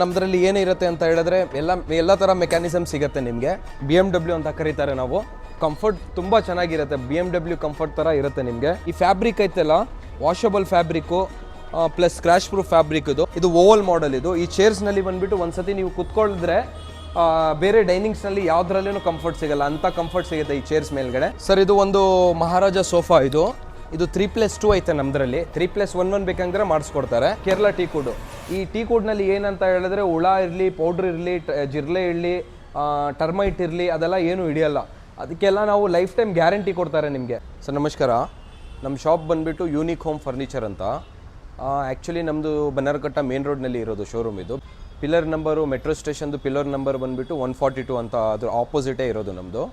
ನಮ್ಮದ್ರಲ್ಲಿ ಏನಿರುತ್ತೆ ಅಂತ ಹೇಳಿದ್ರೆ ಎಲ್ಲ ಎಲ್ಲ ಥರ ಮೆಕ್ಯಾನಿಸಮ್ ಸಿಗುತ್ತೆ ನಿಮಗೆ. ಬಿ ಎಂ ಡಬ್ಲ್ಯೂ ಅಂತ ಕರೀತಾರೆ ನಾವು. ಕಂಫರ್ಟ್ ತುಂಬ ಚೆನ್ನಾಗಿರುತ್ತೆ. ಬಿ ಎಂ ಡಬ್ಲ್ಯೂ ಕಂಫರ್ಟ್ ಥರ ಇರುತ್ತೆ ನಿಮಗೆ. ಈ ಫ್ಯಾಬ್ರಿಕ್ ಐತಲ್ಲ washable fabric plus scratch proof fabric ಇದು. ಇದು ಓವಲ್ ಮಾಡೆಲ್ ಇದು. ಈ ಚೇರ್ಸ್ನಲ್ಲಿ ಬಂದ್ಬಿಟ್ಟು ಒಂದ್ಸತಿ ನೀವು ಕುತ್ಕೊಳ್ಳಿದ್ರೆ ಬೇರೆ ಡೈನಿಂಗ್ಸ್ನಲ್ಲಿ ಯಾವ್ದ್ರಲ್ಲೂ ಕಂಫರ್ಟ್ ಸಿಗಲ್ಲ. ಅಂತ ಕಂಫರ್ಟ್ ಸಿಗುತ್ತೆ ಈ ಚೇರ್ಸ್ ಮೇಲ್ಗಡೆ. ಸರ್ ಇದು ಒಂದು ಮಹಾರಾಜ ಸೋಫಾ ಇದು. ಇದು ತ್ರೀ ಪ್ಲಸ್ ಟೂ ಐತೆ ನಮ್ದ್ರಲ್ಲಿ. ತ್ರೀ ಪ್ಲಸ್ ಒನ್ ಒನ್ ಬೇಕಂದ್ರೆ ಮಾಡಿಸ್ಕೊಡ್ತಾರೆ. ಕೇರಳ ಟೀ ಕೂಡು ಈ ಟೀ ಕೂಡ್ನಲ್ಲಿ ಏನಂತ ಹೇಳಿದ್ರೆ ಹುಳ ಇರಲಿ ಪೌಡ್ರ್ ಇರಲಿ ಜಿರ್ಲೆ ಇರಲಿ ಟರ್ಮೈಟ್ ಇರಲಿ, ಅದೆಲ್ಲ ಏನು ಹಿಡಿಯಲ್ಲ. ಅದಕ್ಕೆಲ್ಲ ನಾವು ಲೈಫ್ ಟೈಮ್ ಗ್ಯಾರಂಟಿ ಕೊಡ್ತಾರೆ ನಿಮಗೆ. ಸರ್, ನಮಸ್ಕಾರ. ನಮ್ಮ ಶಾಪ್ ಬಂದುಬಿಟ್ಟು ಯೂನಿಕ್ ಹೋಮ್ ಫರ್ನಿಚರ್ ಅಂತ. ಆ್ಯಕ್ಚುಲಿ ನಮ್ಮದು ಬನ್ನರ್ಘಟ್ಟ ಮೇನ್ ರೋಡ್ನಲ್ಲಿ ಇರೋದು ಶೋರೂಮ್ ಇದು. ಪಿಲ್ಲರ್ ನಂಬರು ಮೆಟ್ರೋ ಸ್ಟೇಷನ್ದು ಪಿಲ್ಲರ್ ನಂಬರ್ ಬಂದುಬಿಟ್ಟು ಒನ್ ಫಾರ್ಟಿ ಟು ಅಂತ ಅದ್ರ ಆಪೋಸಿಟೇ ಇರೋದು ನಮ್ಮದು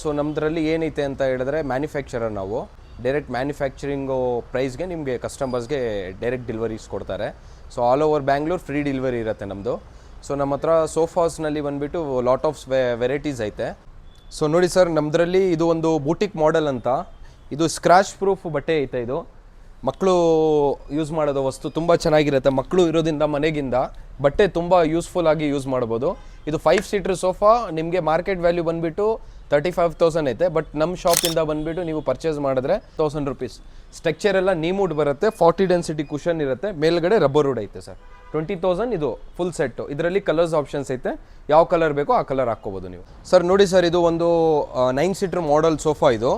ಸೊ ನಮ್ಮದ್ರಲ್ಲಿ ಏನೈತೆ ಅಂತ ಹೇಳಿದ್ರೆ ಮ್ಯಾನುಫ್ಯಾಕ್ಚರರ್ ನಾವು. ಡೈರೆಕ್ಟ್ ಮ್ಯಾನುಫ್ಯಾಕ್ಚರಿಂಗು ಪ್ರೈಸ್ಗೆ ನಿಮಗೆ ಕಸ್ಟಮರ್ಸ್ಗೆ ಡೈರೆಕ್ಟ್ ಡೆಲಿವರೀಸ್ ಕೊಡ್ತಾರೆ. So all over Bangalore free delivery ಇರುತ್ತೆ ನಮ್ಮದು ಸೊ ನಮ್ಮ ಹತ್ರ ಸೋಫಾಸ್ನಲ್ಲಿ ಬಂದುಬಿಟ್ಟು ಲಾಟ್ ಆಫ್ ವೆರೈಟೀಸ್ ಐತೆ. ಸೊ ನೋಡಿ ಸರ್ ನಮ್ಮದ್ರಲ್ಲಿ ಇದು ಒಂದು ಬೂಟಿಕ್ ಮಾಡೆಲ್ ಅಂತ. ಇದು ಸ್ಕ್ರಾಚ್ ಪ್ರೂಫ್ ಬಟ್ಟೆ ಐತೆ ಇದು. ಮಕ್ಕಳು ಯೂಸ್ ಮಾಡೋದು ವಸ್ತು ತುಂಬ ಚೆನ್ನಾಗಿರುತ್ತೆ. ಮಕ್ಕಳು ಇರೋದ್ರಿಂದ ಮನೆಗಿಂದ ಬಟ್ಟೆ ತುಂಬ ಯೂಸ್ಫುಲ್ ಆಗಿ ಯೂಸ್ ಮಾಡ್ಬೋದು. ಇದು ಫೈವ್ ಸೀಟ್ರ್ ಸೋಫಾ ನಿಮಗೆ ಮಾರ್ಕೆಟ್ ವ್ಯಾಲ್ಯೂ ಬಂದುಬಿಟ್ಟು ತರ್ಟಿ ಫೈವ್ ತೌಸಂಡ್ ಐತೆ ಬಟ್ ನಮ್ಮ ಶಾಪಿಂದ ಬಂದುಬಿಟ್ಟು ನೀವು ಪರ್ಚೇಸ್ ಮಾಡಿದ್ರೆ ತೌಸಂಡ್ ರುಪೀಸ್ ಸ್ಟ್ರಕ್ಚರ್ ಎಲ್ಲ ನೀಮುಡ್ ಬರುತ್ತೆ ಫಾರ್ಟಿ ಡೆನ್ಸಿಟಿ ಕುಷನ್ ಇರುತ್ತೆ, ಮೇಲ್ಗಡೆ ರಬ್ಬರ್ ವುಡ್ ಐತೆ ಸರ್. ಟ್ವೆಂಟಿ ತೌಸಂಡ್ ಇದು ಫುಲ್ ಸೆಟ್ಟು ಇದರಲ್ಲಿ ಕಲರ್ಸ್ ಆಪ್ಷನ್ಸ್ ಐತೆ, ಯಾವ ಕಲರ್ ಬೇಕೋ ಆ ಕಲರ್ ಹಾಕ್ಕೋಬೋದು ನೀವು. ಸರ್ ನೋಡಿ ಸರ್ ಇದು ಒಂದು ನೈನ್ ಸೀಟರ್ ಮಾಡೆಲ್ ಸೋಫಾ ಇದು.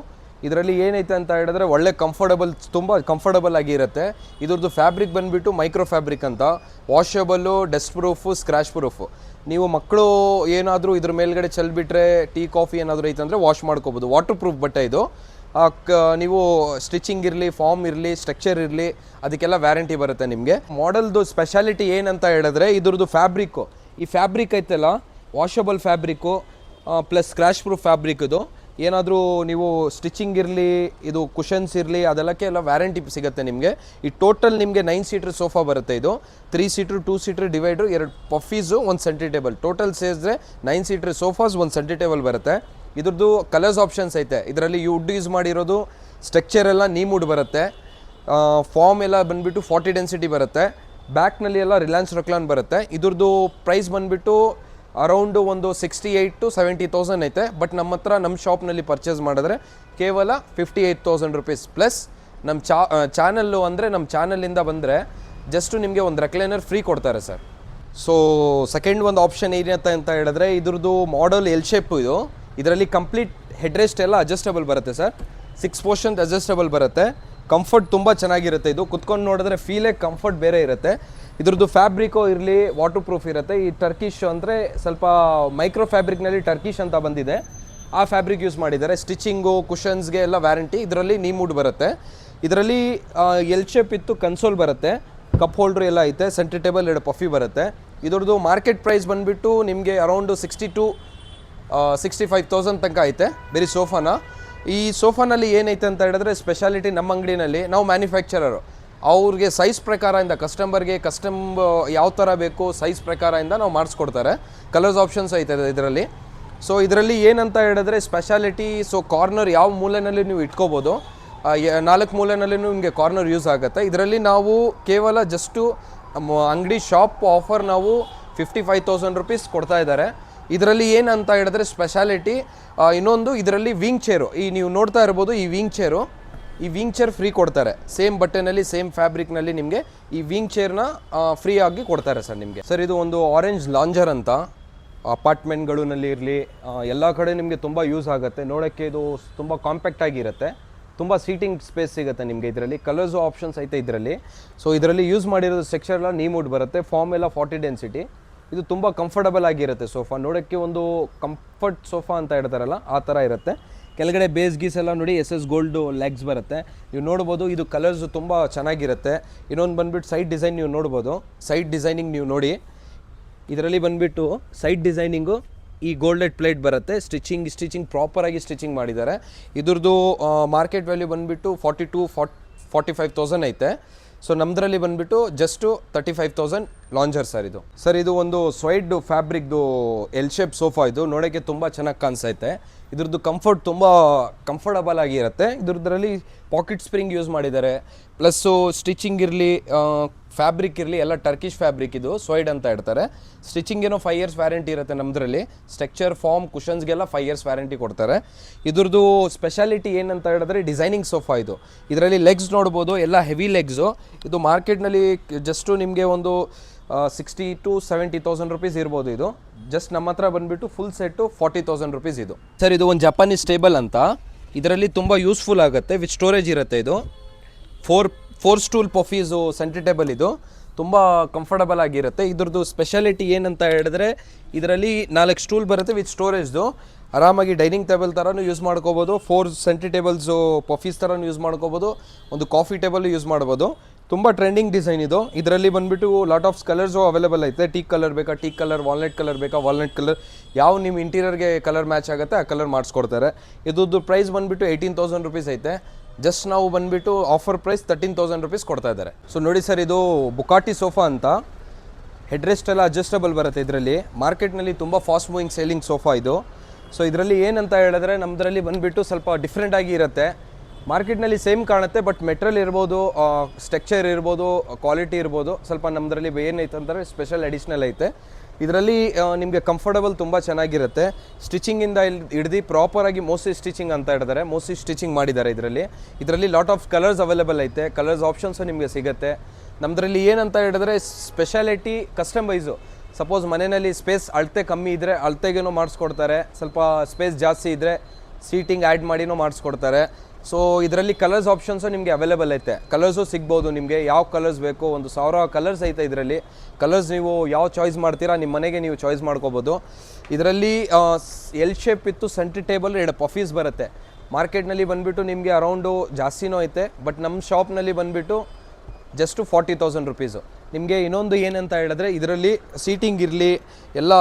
ಇದರಲ್ಲಿ ಏನೈತೆ ಅಂತ ಹೇಳಿದ್ರೆ ಒಳ್ಳೆ ಕಂಫರ್ಟಬಲ್ ತುಂಬ ಕಂಫರ್ಟಬಲ್ ಆಗಿ ಇರುತ್ತೆ. ಇದ್ರದ್ದು ಫ್ಯಾಬ್ರಿಕ್ ಬಂದುಬಿಟ್ಟು ಮೈಕ್ರೋ ಫ್ಯಾಬ್ರಿಕ್ ಅಂತ. Washable dust proof scratch proof ನೀವು ಮಕ್ಕಳು ಏನಾದರೂ ಇದ್ರ ಮೇಲ್ಗಡೆ ಚೆಲ್ಬಿಟ್ರೆ ಟೀ, ಕಾಫಿ ಏನಾದರೂ ಐತೆ ಅಂದರೆ ವಾಶ್ ಮಾಡ್ಕೋಬೋದು. ವಾಟರ್ ಪ್ರೂಫ್ ಬಟ್ಟೆ ಇದು. ನೀವು ಸ್ಟಿಚಿಂಗ್ ಇರಲಿ, ಫಾರ್ಮ್ ಇರಲಿ, ಸ್ಟ್ರಕ್ಚರ್ ಇರಲಿ, ಅದಕ್ಕೆಲ್ಲ ವ್ಯಾರಂಟಿ ಬರುತ್ತೆ ನಿಮಗೆ. ಮಾಡೆಲ್ದು ಸ್ಪೆಷಾಲಿಟಿ ಏನಂತ ಹೇಳಿದ್ರೆ ಇದ್ರದ್ದು ಫ್ಯಾಬ್ರಿಕ್ಕು. ಈ ಫ್ಯಾಬ್ರಿಕ್ ಐತಲ್ಲ, washable fabric plus scratch proof fabric ಇದು ಏನಾದರೂ ನೀವು ಸ್ಟಿಚಿಂಗ್ ಇರಲಿ, ಇದು ಕುಷನ್ಸ್ ಇರಲಿ, ಅದೆಲ್ಲಕ್ಕೆ ಎಲ್ಲ ವ್ಯಾರಂಟಿ ಸಿಗುತ್ತೆ ನಿಮಗೆ. ಈ ಟೋಟಲ್ ನಿಮಗೆ ನೈನ್ ಸೀಟ್ರ್ ಸೋಫಾ ಬರುತ್ತೆ ಇದು. Three seater two seater divider ಎರಡು ಪಫೀಸು ಒಂದು ಸೆಂಟಿ ಟೇಬಲ್ ಟೋಟಲ್ ಸೇರಿದ್ರೆ ನೈನ್ ಸೀಟ್ರ್ ಸೋಫಾಸ್ ಒಂದು ಸೆಂಟಿ ಟೇಬಲ್ ಬರುತ್ತೆ. ಇದ್ರದ್ದು ಕಲರ್ಸ್ ಆಪ್ಷನ್ಸ್ ಐತೆ. ಇದರಲ್ಲಿ ವುಡ್ ಯೂಸ್ ಮಾಡಿರೋದು ಸ್ಟ್ರಕ್ಚರ್ ಎಲ್ಲ ನೀಮುಡ್ ಬರುತ್ತೆ. ಫಾರ್ಮ್ ಎಲ್ಲ ಬಂದುಬಿಟ್ಟು ಫಾರ್ಟಿ ಡೆನ್ಸಿಟಿ ಬರುತ್ತೆ. ಬ್ಯಾಕ್ನಲ್ಲಿ ಎಲ್ಲ ರಿಲಯನ್ಸ್ ರೊಕ್ಲಾನ್ ಬರುತ್ತೆ. ಇದ್ರದ್ದು ಪ್ರೈಸ್ ಬಂದುಬಿಟ್ಟು ಅರೌಂಡು ಒಂದು sixty eight to seventy thousand ಐತೆ. ಬಟ್ ನಮ್ಮ ಹತ್ರ ನಮ್ಮ ಶಾಪ್ನಲ್ಲಿ ಪರ್ಚೇಸ್ ಮಾಡಿದ್ರೆ ಕೇವಲ fifty eight thousand rupees plus ನಮ್ಮ ಚಾ ಚಾನಲ್ಲು ಅಂದರೆ ನಮ್ಮ ಚಾನಲಿಂದ ಬಂದರೆ ಜಸ್ಟು ನಿಮಗೆ ಒಂದು ರೆಕ್ಲೈನರ್ ಫ್ರೀ ಕೊಡ್ತಾರೆ ಸರ್ ಸೊ ಸೆಕೆಂಡ್ ಒಂದು ಆಪ್ಷನ್ ಏನಂತ, ಅಂತ ಹೇಳಿದ್ರೆ ಇದ್ರದ್ದು ಮಾಡಲ್ ಎಲ್ ಶೇಪ್ ಇದು. ಇದರಲ್ಲಿ ಕಂಪ್ಲೀಟ್ ಹೆಡ್ ರೆಸ್ಟ್ ಎಲ್ಲ ಅಡ್ಜಸ್ಟಬಲ್ ಬರುತ್ತೆ ಸರ್ ಸಿಕ್ಸ್ ಪೋರ್ಷನ್ ಅಡ್ಜಸ್ಟಬಲ್ ಬರುತ್ತೆ. ಕಂಫರ್ಟ್ ತುಂಬ ಚೆನ್ನಾಗಿರುತ್ತೆ ಇದು. ಕುತ್ಕೊಂಡು ನೋಡಿದ್ರೆ ಫೀಲೇ ಕಂಫರ್ಟ್ ಬೇರೆ ಇರುತ್ತೆ. ಇದ್ರದ್ದು ಫ್ಯಾಬ್ರಿಕೋ ಇರಲಿ ವಾಟರ್ ಪ್ರೂಫ್ ಇರುತ್ತೆ. ಈ ಟರ್ಕಿಶ್ ಅಂದರೆ ಸ್ವಲ್ಪ ಮೈಕ್ರೋ ಫ್ಯಾಬ್ರಿಕ್ನಲ್ಲಿ ಟರ್ಕಿಶ್ ಅಂತ ಬಂದಿದೆ. ಆ ಫ್ಯಾಬ್ರಿಕ್ ಯೂಸ್ ಮಾಡಿದ್ದಾರೆ. ಸ್ಟಿಚಿಂಗು ಕುಷನ್ಸ್ಗೆ ಎಲ್ಲ ವ್ಯಾರಂಟಿ ಇದರಲ್ಲಿ ನೀಮೂಡ್ ಬರುತ್ತೆ. ಇದರಲ್ಲಿ ಎಲ್ ಶೇಪ್ ಇತ್ತು ಕನ್ಸೋಲ್ ಬರುತ್ತೆ. ಕಪ್ ಹೋಲ್ಡ್ರ್ ಎಲ್ಲ ಐತೆ. ಸೆಂಟರ್ ಟೇಬಲ್ ಎರಡು ಪಫಿ ಬರುತ್ತೆ. ಇದ್ರದ್ದು ಮಾರ್ಕೆಟ್ ಪ್ರೈಸ್ ಬಂದುಬಿಟ್ಟು ನಿಮಗೆ around sixty two sixty five thousand ತನಕ ಐತೆ. ಬರೀ ಸೋಫಾನ ಈ ಸೋಫಾನಲ್ಲಿ ಏನೈತೆ ಅಂತ ಹೇಳಿದ್ರೆ ಸ್ಪೆಷಾಲಿಟಿ ನಮ್ಮ ಅಂಗಡಿನಲ್ಲಿ. ನಾವು ಮ್ಯಾನುಫ್ಯಾಕ್ಚರರು ಅವ್ರಿಗೆ ಸೈಜ್ ಪ್ರಕಾರದಿಂದ ಕಸ್ಟಮರ್ಗೆ ಕಸ್ಟಮ್ ಯಾವ ಥರ ಬೇಕು ಸೈಜ್ ಪ್ರಕಾರದಿಂದ ನಾವು ಮಾಡಿಸ್ಕೊಡ್ತಾರೆ. ಕಲರ್ಸ್ ಆಪ್ಷನ್ಸ್ ಐತೆ ಇದರಲ್ಲಿ. ಸೊ ಇದರಲ್ಲಿ ಏನಂತ ಹೇಳಿದ್ರೆ ಸ್ಪೆಷಾಲಿಟಿ ಸೊ ಕಾರ್ನರ್ ಯಾವ ಮೂಲೆಯಲ್ಲಿ ನೀವು ಇಟ್ಕೋಬೋದು ನಾಲ್ಕು ಮೂಲೆಯಲ್ಲಿ ನಿಮಗೆ ಕಾರ್ನರ್ ಯೂಸ್ ಆಗುತ್ತೆ. ಇದರಲ್ಲಿ ನಾವು ಕೇವಲ ಜಸ್ಟು ಅಂಗಡಿ ಶಾಪ್ ಆಫರ್ ನಾವು ಫಿಫ್ಟಿ ಫೈವ್ ತೌಸಂಡ್ ರುಪೀಸ್ ಕೊಡ್ತಾ ಇದ್ದಾರೆ. ಇದರಲ್ಲಿ ಏನಂತ ಹೇಳಿದ್ರೆ ಸ್ಪೆಷಾಲಿಟಿ ಇನ್ನೊಂದು ಇದರಲ್ಲಿ ವಿಂಗ್ ಚೇರು ಈ ನೀವು ನೋಡ್ತಾ ಇರ್ಬೋದು ಈ ವಿಂಗ್ ಚೇರು ಈ ವಿಂಗ್ ಚೇರ್ ಫ್ರೀ ಕೊಡ್ತಾರೆ. ಸೇಮ್ ಬಟ್ಟೆನಲ್ಲಿ ಸೇಮ್ ಫ್ಯಾಬ್ರಿಕ್ನಲ್ಲಿ ನಿಮಗೆ ಈ ವಿಂಗ್ ಚೇರ್ನ ಫ್ರೀ ಆಗಿ ಕೊಡ್ತಾರೆ ಸರ್ ನಿಮಗೆ. ಸರ್, ಇದು ಒಂದು ಆರೆಂಜ್ ಲಾಂಜರ್ ಅಂತ. ಅಪಾರ್ಟ್ಮೆಂಟ್ಗಳಲ್ಲಿ ಇರಲಿ ಎಲ್ಲ ಕಡೆ ನಿಮಗೆ ತುಂಬ ಯೂಸ್ ಆಗುತ್ತೆ. ನೋಡೋಕ್ಕೆ ಇದು ತುಂಬ ಕಾಂಪ್ಯಾಕ್ಟ್ ಆಗಿರುತ್ತೆ. ತುಂಬ ಸೀಟಿಂಗ್ ಸ್ಪೇಸ್ ಸಿಗುತ್ತೆ ನಿಮಗೆ ಇದರಲ್ಲಿ. ಕಲರ್ಸ್ ಆಪ್ಷನ್ಸ್ ಐತೆ ಇದರಲ್ಲಿ. ಸೊ ಇದರಲ್ಲಿ ಯೂಸ್ ಮಾಡಿರೋದು ಸೆಕ್ಷನ್ ಎಲ್ಲ ನೀಮುಡ್ ಬರುತ್ತೆ. ಫಾರ್ಮ್ ಎಲ್ಲ ಫಾರ್ಟಿ ಡೆನ್ಸಿಟಿ ಇದು ತುಂಬ ಕಂಫರ್ಟಬಲ್ ಆಗಿರುತ್ತೆ ಸೋಫಾ ನೋಡೋಕ್ಕೆ ಒಂದು ಕಂಫರ್ಟ್ ಸೋಫಾ ಅಂತ ಹೇಳ್ತಾರಲ್ಲ, ಆ ಥರ ಇರುತ್ತೆ. ಕೆಳಗಡೆ ಬೇಸ್ ಗೀಸ್ ಎಲ್ಲ ನೋಡಿ ಎಸ್ ಎಸ್ ಗೋಲ್ಡು ಲೆಗ್ಸ್ ಬರುತ್ತೆ. ನೀವು ನೋಡ್ಬೋದು ಇದು ಕಲರ್ಸ್ ತುಂಬ ಚೆನ್ನಾಗಿರುತ್ತೆ. ಇನ್ನೊಂದು ಬಂದ್ಬಿಟ್ಟು ಸೈಡ್ ಡಿಸೈನ್ ನೀವು ನೋಡ್ಬೋದು. ಸೈಡ್ ಡಿಸೈನಿಂಗ್ ನೀವು ನೋಡಿ. ಇದರಲ್ಲಿ ಬಂದುಬಿಟ್ಟು ಸೈಡ್ ಡಿಸೈನಿಂಗು ಈ ಗೋಲ್ಡೆಡ್ ಪ್ಲೇಟ್ ಬರುತ್ತೆ. ಸ್ಟಿಚಿಂಗ್ ಸ್ಟಿಚಿಂಗ್ ಪ್ರಾಪರಾಗಿ ಸ್ಟಿಚಿಂಗ್ ಮಾಡಿದ್ದಾರೆ. ಇದ್ರದ್ದು ಮಾರ್ಕೆಟ್ ವ್ಯಾಲ್ಯೂ ಬಂದುಬಿಟ್ಟು forty to forty five thousand ಐತೆ. ಸೊ ನಮ್ಮದ್ರಲ್ಲಿ ಬಂದುಬಿಟ್ಟು just thirty five thousand lounger sir ಇದು. ಸರ್ ಇದು ಒಂದು ಸ್ವೈಡ್ ಫ್ಯಾಬ್ರಿಕ್ದು ಎಲ್ ಶೇಪ್ ಸೋಫಾ ಇದು. ನೋಡೋಕ್ಕೆ ತುಂಬ ಚೆನ್ನಾಗಿ ಕಾಣಿಸೈತೆ. ಇದ್ರದ್ದು ಕಂಫರ್ಟ್ ತುಂಬ ಕಂಫರ್ಟಬಲ್ ಆಗಿರುತ್ತೆ. ಇದ್ರದ್ರಲ್ಲಿ ಪಾಕೆಟ್ ಸ್ಪ್ರಿಂಗ್ ಯೂಸ್ ಮಾಡಿದ್ದಾರೆ. ಪ್ಲಸ್ಸು ಸ್ಟಿಚಿಂಗ್ ಇರಲಿ ಫ್ಯಾಬ್ರಿಕ್ ಇರಲಿ, ಎಲ್ಲ ಟರ್ಕಿಶ್ ಫ್ಯಾಬ್ರಿಕ್ ಇದು ಸೊಯ್ಡ್ ಅಂತ ಇಡ್ತಾರೆ. ಸ್ಟಿಚಿಂಗ್ ಏನೋ ಫೈವ್ ಇಯರ್ಸ್ ವ್ಯಾರಂಟಿ ಇರುತ್ತೆ ನಮ್ಮದ್ರಲ್ಲಿ ಸ್ಟ್ರಕ್ಚರ್ ಫಾರ್ಮ್ ಕುಷನ್ಸ್ಗೆಲ್ಲ ಫೈವ್ ಇಯರ್ಸ್ ವ್ಯಾರಂಟಿ ಕೊಡ್ತಾರೆ. ಇದ್ರದ್ದು ಸ್ಪೆಷಾಲಿಟಿ ಏನಂತ ಹೇಳಿದ್ರೆ ಡಿಸೈನಿಂಗ್ ಸೋಫಾ ಇದು. ಇದರಲ್ಲಿ ಲೆಗ್ಸ್ ನೋಡ್ಬೋದು, ಎಲ್ಲ ಹೆವಿ ಲೆಗ್ಸು ಇದು ಮಾರ್ಕೆಟ್ನಲ್ಲಿ ಜಸ್ಟು ನಿಮಗೆ ಒಂದು sixty to seventy thousand rupees ಇರ್ಬೋದು ಇದು. ಜಸ್ಟ್ ನಮ್ಮ ಹತ್ರ ಬಂದುಬಿಟ್ಟು full set forty thousand rupees ಇದು. ಸರ್ ಇದು ಒಂದು ಜಪಾನೀಸ್ ಟೇಬಲ್ ಅಂತ. ಇದರಲ್ಲಿ ತುಂಬ ಯೂಸ್ಫುಲ್ ಆಗುತ್ತೆ ವಿತ್ ಸ್ಟೋರೇಜ್ ಇರುತ್ತೆ ಇದು. Four four stool poufs centre table ಇದು. ತುಂಬ ಕಂಫರ್ಟಬಲ್ ಆಗಿರುತ್ತೆ. ಇದ್ರದ್ದು ಸ್ಪೆಷಾಲಿಟಿ ಏನಂತ ಹೇಳಿದ್ರೆ, ಇದರಲ್ಲಿ ನಾಲ್ಕು ಸ್ಟೂಲ್ ಬರುತ್ತೆ ವಿತ್ ಸ್ಟೋರೇಜ್ದು ಆರಾಮಾಗಿ ಡೈನಿಂಗ್ ಟೇಬಲ್ ಥರನೂ ಯೂಸ್ ಮಾಡ್ಕೋಬೋದು. ಫೋರ್ ಸೆಂಟ್ರಿ ಟೇಬಲ್ಸು ಪಫೀಸ್ ಥರನೂ ಯೂಸ್ ಮಾಡ್ಕೋಬೋದು. ಒಂದು ಕಾಫಿ ಟೇಬಲ್ ಯೂಸ್ ಮಾಡ್ಬೋದು. ತುಂಬ ಟ್ರೆಂಡಿಂಗ್ ಡಿಸೈನ್ ಇದು. ಇದರಲ್ಲಿ ಬಂದುಬಿಟ್ಟು ಲಾಟ್ ಆಫ್ ಕಲರ್ಸು ಅವೈಲೇಬಲ್ ಐತೆ. ಟೀಕ್ ಕಲರ್ ಬೇಕಾ ಟೀಕ್ ಕಲರ್ ವಾಲ್ನಟ್ ಕಲರ್ ಬೇಕಾ ವಾಲ್ನಟ್ ಕಲರ್ ಯಾವ ನಿಮ್ಮ ಇಂಟೀರಿಯರ್ಗೆ ಕಲರ್ ಮ್ಯಾಚ್ ಆಗುತ್ತೆ, ಆ ಕಲರ್ ಮಾಡಿಸ್ಕೊಡ್ತಾರೆ. ಇದ್ರದ್ದು ಪ್ರೈಸ್ ಬಂದುಬಿಟ್ಟು ಏಯ್ಟೀನ್ ತೌಸಂಡ್ ರುಪೀಸ್ ಐತೆ. ಜಸ್ಟ್ ನಾವು ಬಂದುಬಿಟ್ಟು offer price thirteen thousand rupees ಕೊಡ್ತಾ ಇದ್ದಾರೆ. ಸೊ ನೋಡಿ ಸರ್ ಇದು ಬುಕಾಟಿ ಸೋಫಾ ಅಂತ. ಹೆಡ್ರೆಸ್ಟ್ ಎಲ್ಲ ಅಡ್ಜಸ್ಟಬಲ್ ಬರುತ್ತೆ ಇದರಲ್ಲಿ. ಮಾರ್ಕೆಟ್ನಲ್ಲಿ ತುಂಬ ಫಾಸ್ಟ್ ಮೂವಿಂಗ್ ಸೇಲಿಂಗ್ ಸೋಫಾ ಇದು. ಸೊ ಇದರಲ್ಲಿ ಏನಂತ ಹೇಳಿದ್ರೆ ನಮ್ಮದ್ರಲ್ಲಿ ಬಂದುಬಿಟ್ಟು ಸ್ವಲ್ಪ ಡಿಫ್ರೆಂಟ್ ಆಗಿ ಇರುತ್ತೆ. ಮಾರ್ಕೆಟ್ನಲ್ಲಿ ಸೇಮ್ ಕಾಣುತ್ತೆ ಬಟ್ ಮೆಟ್ರಲ್ ಇರ್ಬೋದು ಸ್ಟ್ರಕ್ಚರ್ ಇರ್ಬೋದು ಕ್ವಾಲಿಟಿ ಇರ್ಬೋದು. ಸ್ವಲ್ಪ ನಮ್ಮದ್ರಲ್ಲಿ ಏನೈತೆ ಅಂದರೆ ಸ್ಪೆಷಲ್ ಅಡಿಷ್ನಲ್ ಐತೆ. ಇದರಲ್ಲಿ ನಿಮಗೆ ಕಂಫರ್ಟಬಲ್ ತುಂಬ ಚೆನ್ನಾಗಿರುತ್ತೆ. ಸ್ಟಿಚಿಂಗಿಂದ ಇಲ್ಲಿ ಹಿಡ್ದು ಪ್ರಾಪರಾಗಿ ಮೋಸ್ಟ್ಲಿ ಸ್ಟಿಚಿಂಗ್ ಅಂತ ಇಡ್ತಾರೆ ಮೋಸ್ಟ್ಲಿ ಸ್ಟಿಚಿಂಗ್ ಮಾಡಿದ್ದಾರೆ ಇದರಲ್ಲಿ. ಇದರಲ್ಲಿ ಲಾಟ್ ಆಫ್ ಕಲರ್ಸ್ ಅವೈಲೇಬಲ್ ಐತೆ. ಕಲರ್ಸ್ ಆಪ್ಷನ್ಸು ನಿಮಗೆ ಸಿಗುತ್ತೆ. ನಮ್ಮದ್ರಲ್ಲಿ ಏನಂತ ಹೇಳಿದ್ರೆ ಸ್ಪೆಷಾಲಿಟಿ ಕಸ್ಟಮೈಸು ಸಪೋಸ್ ಮನೆಯಲ್ಲಿ ಸ್ಪೇಸ್ ಅಳತೆ ಕಮ್ಮಿ ಇದ್ದರೆ ಅಳತೆಗೇನೋ ಮಾಡಿಸ್ಕೊಡ್ತಾರೆ. ಸ್ವಲ್ಪ ಸ್ಪೇಸ್ ಜಾಸ್ತಿ ಇದ್ದರೆ ಸೀಟಿಂಗ್ ಆ್ಯಡ್ ಮಾಡಿನೂ ಮಾಡಿಸ್ಕೊಡ್ತಾರೆ. ಸೊ ಇದರಲ್ಲಿ ಕಲರ್ಸ್ ಆಪ್ಷನ್ಸು ನಿಮಗೆ ಅವೈಲೇಬಲ್ ಐತೆ. ಕಲರ್ಸು ಸಿಗ್ಬೋದು ನಿಮಗೆ. ಯಾವ ಕಲರ್ಸ್ ಬೇಕು ಒಂದು ಸಾವಿರ ಕಲರ್ಸ್ ಐತೆ ಇದರಲ್ಲಿ. ಕಲರ್ಸ್ ನೀವು ಯಾವ ಚಾಯ್ಸ್ ಮಾಡ್ತೀರಾ ನಿಮ್ಮ ಮನೆಗೆ ನೀವು ಚಾಯ್ಸ್ ಮಾಡ್ಕೋಬೋದು. ಇದರಲ್ಲಿ ಎಲ್ ಶೇಪ್ ಇತ್ತು ಸೆಂಟ್ರಿ ಟೇಬಲ್ ಎರಡು ಪಫೀಸ್ ಬರುತ್ತೆ. ಮಾರ್ಕೆಟ್ನಲ್ಲಿ ಬಂದುಬಿಟ್ಟು ನಿಮಗೆ ಅರೌಂಡು ಜಾಸ್ತಿನೂ ಐತೆ. ಬಟ್ ನಮ್ಮ ಶಾಪ್ನಲ್ಲಿ ಬಂದುಬಿಟ್ಟು ಜಸ್ಟು ಫಾರ್ಟಿ ತೌಸಂಡ್ ರುಪೀಸು ನಿಮಗೆ ಇನ್ನೊಂದು ಏನಂತ ಹೇಳಿದ್ರೆ ಇದರಲ್ಲಿ ಸೀಟಿಂಗ್ ಇರಲಿ, ಎಲ್ಲ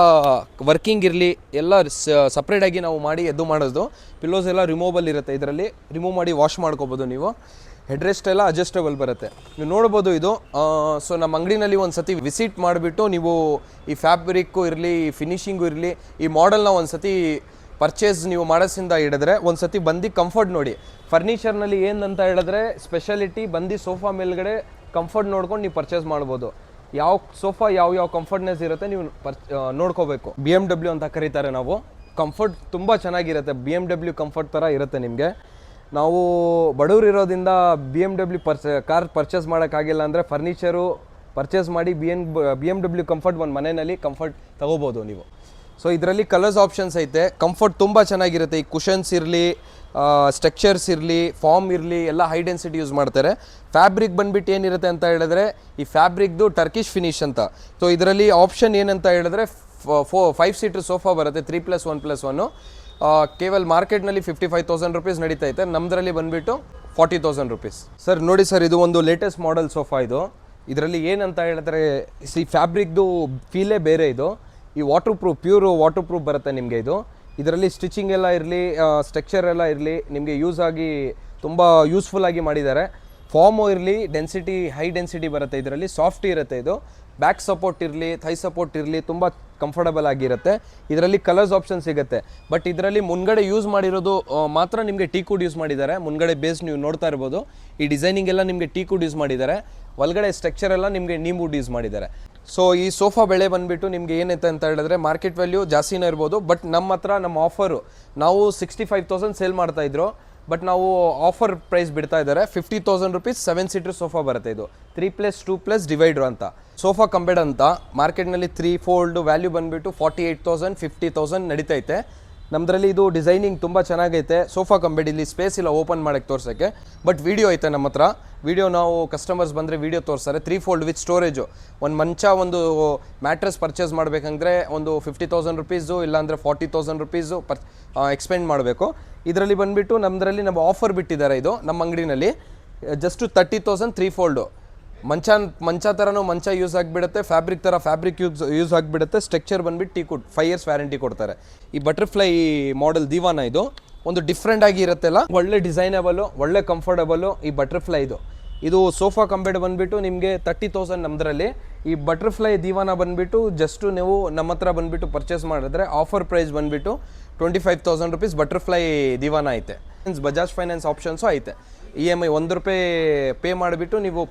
ವರ್ಕಿಂಗ್ ಇರಲಿ, ಎಲ್ಲ ಸಪ್ರೇಟಾಗಿ ನಾವು ಮಾಡಿ ಎದ್ದು ಮಾಡೋದು. ಪಿಲ್ಲೋಸ್ ಎಲ್ಲ ರಿಮೂವಬಲ್ ಇರುತ್ತೆ. ಇದರಲ್ಲಿ ರಿಮೂವ್ ಮಾಡಿ ವಾಶ್ ಮಾಡ್ಕೋಬೋದು ನೀವು. ಹೆಡ್ರೆಸ್ಟ್ ಎಲ್ಲ ಅಡ್ಜಸ್ಟಬಲ್ ಬರುತ್ತೆ. ನೀವು ನೋಡ್ಬೋದು ಇದು. ಸೊ ನಮ್ಮ ಅಂಗಡಿನಲ್ಲಿ ಒಂದು ಸತಿ ವಿಸಿಟ್ ಮಾಡಿಬಿಟ್ಟು ನೀವು ಈ ಫ್ಯಾಬ್ರಿಕ್ಕು ಇರಲಿ, ಈ ಫಿನಿಶಿಂಗು ಇರಲಿ, ಈ ಮಾಡೆಲ್ನ ಒಂದು ಸತಿ ಪರ್ಚೇಸ್ ನೀವು ಮಾಡೋದ್ರಿಂದ ಹಿಡಿದ್ರೆ ಒಂದು ಸತಿ ಬಂದು ಕಂಫರ್ಟ್ ನೋಡಿ. ಫರ್ನಿಚರ್ನಲ್ಲಿ ಏನಂತ ಹೇಳಿದ್ರೆ ಸ್ಪೆಷಾಲಿಟಿ ಬಂದು ಸೋಫಾ ಮೇಲ್ಗಡೆ ಕಂಫರ್ಟ್ ನೋಡ್ಕೊಂಡು ನೀವು ಪರ್ಚೇಸ್ ಮಾಡ್ಬೋದು. ಯಾವ ಸೋಫಾ ಯಾವ ಯಾವ ಕಂಫರ್ಟ್ನೆಸ್ ಇರುತ್ತೆ ನೀವು ಪರ್ ನೋಡ್ಕೋಬೇಕು. ಬಿ ಎಂ ಡಬ್ಲ್ಯೂ ಅಂತ ಕರೀತಾರೆ ನಾವು. ಕಂಫರ್ಟ್ ತುಂಬ ಚೆನ್ನಾಗಿರುತ್ತೆ. ಬಿ ಎಂ ಡಬ್ಲ್ಯೂ ಕಂಫರ್ಟ್ ಥರ ಇರುತ್ತೆ ನಿಮಗೆ. ನಾವು ಬಡವ್ರು ಇರೋದ್ರಿಂದ B M W purchase car purchase ಮಾಡೋಕ್ಕಾಗಿಲ್ಲ ಅಂದರೆ ಫರ್ನಿಚರು ಪರ್ಚೇಸ್ ಮಾಡಿ B N B M W comfort ಒಂದು ಮನೆಯಲ್ಲಿ ಕಂಫರ್ಟ್ ತಗೋಬೋದು ನೀವು. ಸೊ ಇದರಲ್ಲಿ ಕಲರ್ಸ್ ಆಪ್ಷನ್ಸ್ ಐತೆ. ಕಂಫರ್ಟ್ ತುಂಬ ಚೆನ್ನಾಗಿರುತ್ತೆ. ಈ ಕುಷನ್ಸ್ ಇರಲಿ ಸ್ಟ್ರಕ್ಚರ್ಸ್ ಇರಲಿ ಫಾರ್ಮ್ ಇರಲಿ, ಎಲ್ಲ ಹೈ ಡೆನ್ಸಿಟಿ ಯೂಸ್ ಮಾಡ್ತಾರೆ. ಫ್ಯಾಬ್ರಿಕ್ ಬಂದ್ಬಿಟ್ಟು ಏನಿರುತ್ತೆ ಅಂತ ಹೇಳಿದ್ರೆ, ಈ ಫ್ಯಾಬ್ರಿಕ್ದು ಟರ್ಕಿಶ್ ಫಿನಿಶ್ ಅಂತ. ಸೊ ಇದರಲ್ಲಿ ಆಪ್ಷನ್ ಏನಂತ ಹೇಳಿದ್ರೆ ಫೋ ಫೈವ್ ಸೀಟರ್ ಸೋಫಾ ಬರುತ್ತೆ three plus one plus one ಕೇವಲ ಮಾರ್ಕೆಟ್ನಲ್ಲಿ ಫಿಫ್ಟಿ ಫೈವ್ ತೌಸಂಡ್ ರುಪೀಸ್ ನಡೀತಾ ಐತೆ. ನಮ್ಮದ್ರಲ್ಲಿ ಬಂದುಬಿಟ್ಟು ಫಾರ್ಟಿ ತೌಸಂಡ್ ರುಪೀಸ್ ಸರ್ ನೋಡಿ ಸರ್ ಇದು ಒಂದು ಲೇಟೆಸ್ಟ್ ಮಾಡೆಲ್ ಸೋಫಾ ಇದು. ಇದರಲ್ಲಿ ಏನಂತ ಹೇಳಿದ್ರೆ ಸಿ ಫ್ಯಾಬ್ರಿಕ್ದು ಫೀಲೇ ಬೇರೆ ಇದು. ಈ waterproof pure waterproof ಬರುತ್ತೆ ನಿಮಗೆ ಇದು. ಇದರಲ್ಲಿ ಸ್ಟಿಚಿಂಗ್ ಎಲ್ಲ ಇರಲಿ ಸ್ಟ್ರಕ್ಚರ್ ಎಲ್ಲ ಇರಲಿ, ನಿಮಗೆ ಯೂಸ್ ಆಗಿ ತುಂಬ ಯೂಸ್ಫುಲ್ ಆಗಿ ಮಾಡಿದ್ದಾರೆ. ಫಾರ್ಮು ಇರಲಿ ಡೆನ್ಸಿಟಿ ಹೈ ಡೆನ್ಸಿಟಿ ಬರುತ್ತೆ ಇದರಲ್ಲಿ. ಸಾಫ್ಟ್ ಇರುತ್ತೆ ಇದು. ಬ್ಯಾಕ್ ಸಪೋರ್ಟ್ ಇರಲಿ ಥೈ ಸಪೋರ್ಟ್ ಇರಲಿ, ತುಂಬ ಕಂಫರ್ಟಬಲ್ ಆಗಿರುತ್ತೆ. ಇದರಲ್ಲಿ ಕಲರ್ಸ್ ಆಪ್ಷನ್ ಸಿಗುತ್ತೆ. ಬಟ್ ಇದರಲ್ಲಿ ಮುನ್ಗಡೆ ಯೂಸ್ ಮಾಡಿರೋದು ಮಾತ್ರ ನಿಮಗೆ ಟೀ ಕುಡ್ ಯೂಸ್ ಮಾಡಿದ್ದಾರೆ. ಮುನ್ಗಡೆ ಬೇಸ್ ನೀವು ನೋಡ್ತಾ ಇರ್ಬೋದು. ಈ ಡಿಸೈನಿಂಗ್ ಎಲ್ಲ ನಿಮಗೆ ಟೀ ಕುಡ್ ಯೂಸ್ ಮಾಡಿದ್ದಾರೆ. ಒಳಗಡೆ ಸ್ಟ್ರಕ್ಚರ್ ಎಲ್ಲ ನಿಮಗೆ ನೀಮ್ ವುಡ್ ಯೂಸ್ ಮಾಡಿದ್ದಾರೆ. ಸೊ ಈ ಸೋಫಾ ಬೆಳೆ ಬಂದುಬಿಟ್ಟು ನಿಮಗೆ ಏನೈತೆ ಅಂತ ಹೇಳಿದ್ರೆ ಮಾರ್ಕೆಟ್ ವ್ಯಾಲ್ಯೂ ಜಾಸ್ತಿನೇ ಇರ್ಬೋದು ಬಟ್ ನಮ್ಮ ಹತ್ರ ನಮ್ಮ ಆಫರು ನಾವು ಸಿಕ್ಸ್ಟಿ ಫೈವ್ ತೌಸಂಡ್ ಸೇಲ್ ಮಾಡ್ತಾ ಇದ್ರು ಬಟ್ ನಾವು ಆಫರ್ ಪ್ರೈಸ್ ಬಿಡ್ತಾ ಇದ್ದಾರೆ fifty thousand rupees seven seater sofa ಬರುತ್ತೆ ಇದು. Three plus two plus divider ಅಂತ. ಸೋಫಾ ಕಂಬೆಡ್ ಅಂತ ಮಾರ್ಕೆಟ್ನಲ್ಲಿ ತ್ರೀ ಫೋಲ್ಡ್ ವ್ಯಾಲ್ಯೂ ಬಂದುಬಿಟ್ಟು forty eight thousand fifty thousand ನಡೀತೈತೆ. ನಮ್ಮದ್ರಲ್ಲಿ ಇದು ಡಿಸೈನಿಂಗ್ ತುಂಬ ಚೆನ್ನಾಗೈತೆ. ಸೋಫಾ ಕಂಬೆಡ್ ಇಲ್ಲಿ ಸ್ಪೇಸ್ ಇಲ್ಲ ಓಪನ್ ಮಾಡೋಕ್ಕೆ ತೋರ್ಸೋಕ್ಕೆ. ಬಟ್ ವಿಡಿಯೋ ಐತೆ ನಮ್ಮ ಹತ್ರ. ವಿಡಿಯೋ ನಾವು ಕಸ್ಟಮರ್ಸ್ ಬಂದರೆ ವಿಡಿಯೋ ತೋರಿಸ್ತಾರೆ. ತ್ರೀ ಫೋಲ್ಡ್ ವಿತ್ ಸ್ಟೋರೇಜು ಒಂದು ಮಂಚ ಒಂದು ಮ್ಯಾಟ್ರೆಸ್ ಪರ್ಚೇಸ್ ಮಾಡಬೇಕಂದ್ರೆ ಒಂದು ಫಿಫ್ಟಿ ತೌಸಂಡ್ ರುಪೀಸು ಇಲ್ಲಾಂದರೆ forty thousand rupees per expend ಮಾಡಬೇಕು. ಇದರಲ್ಲಿ ಬಂದುಬಿಟ್ಟು ನಮ್ಮದ್ರಲ್ಲಿ ನಮ್ಮ ಆಫರ್ ಬಿಟ್ಟಿದ್ದಾರೆ ಇದು, ನಮ್ಮ ಅಂಗಡಿನಲ್ಲಿ. Just thirty thousand three fold ಮಂಚ ಮಂಚ ಥರನೂ ಮಂಚ ಯೂಸ್ ಆಗಿಬಿಡುತ್ತೆ ಫ್ಯಾಬ್ರಿಕ್ ಥರ ಫ್ಯಾಬ್ರಿಕ್ ಯೂಸ್ ಯೂಸ್ ಆಗಿಬಿಡುತ್ತೆ ಸ್ಟ್ರಕ್ಚರ್ ಬಂದ್ಬಿಟ್ಟು teak wood five years warranty ಕೊಡ್ತಾರೆ. ಈ ಬಟರ್ಫ್ಲೈ ಮಾಡೆಲ್ ದಿವಾನ ಇದು, ಒಂದು ಡಿಫ್ರೆಂಟ್ ಆಗಿ ಇರುತ್ತಲ್ಲ, ಒಳ್ಳೆ ಡಿಸೈನಬಲು ಒಳ್ಳೆ ಕಂಫರ್ಟಬಲು ಈ ಬಟರ್ಫ್ಲೈ ಇದು. ಇದು ಸೋಫಾ ಕಂಬೆಡ್ ಬಂದುಬಿಟ್ಟು ನಿಮಗೆ ತರ್ಟಿ ತೌಸಂಡ್ ನಮ್ಮದ್ರಲ್ಲಿ ಈ ಬಟರ್ಫ್ಲೈ ದಿವಾನ ಬಂದುಬಿಟ್ಟು ಜಸ್ಟು ನೀವು ನಮ್ಮ ಹತ್ರ ಬಂದುಬಿಟ್ಟು ಪರ್ಚೇಸ್ ಮಾಡಿದ್ರೆ ಆಫರ್ ಪ್ರೈಸ್ ಬಂದುಬಿಟ್ಟು twenty five thousand rupees butterfly ದಿವಾನ ಐತೆ. ಬಜಾಜ್ ಫೈನಾನ್ಸ್ ಆಪ್ಷನ್ಸು ಐತೆ. ಇ ಎಂ ಐ ಒಂದು ರೂಪಾಯಿ ಪೇ ಮಾಡಿಬಿಟ್ಟು ನೀವು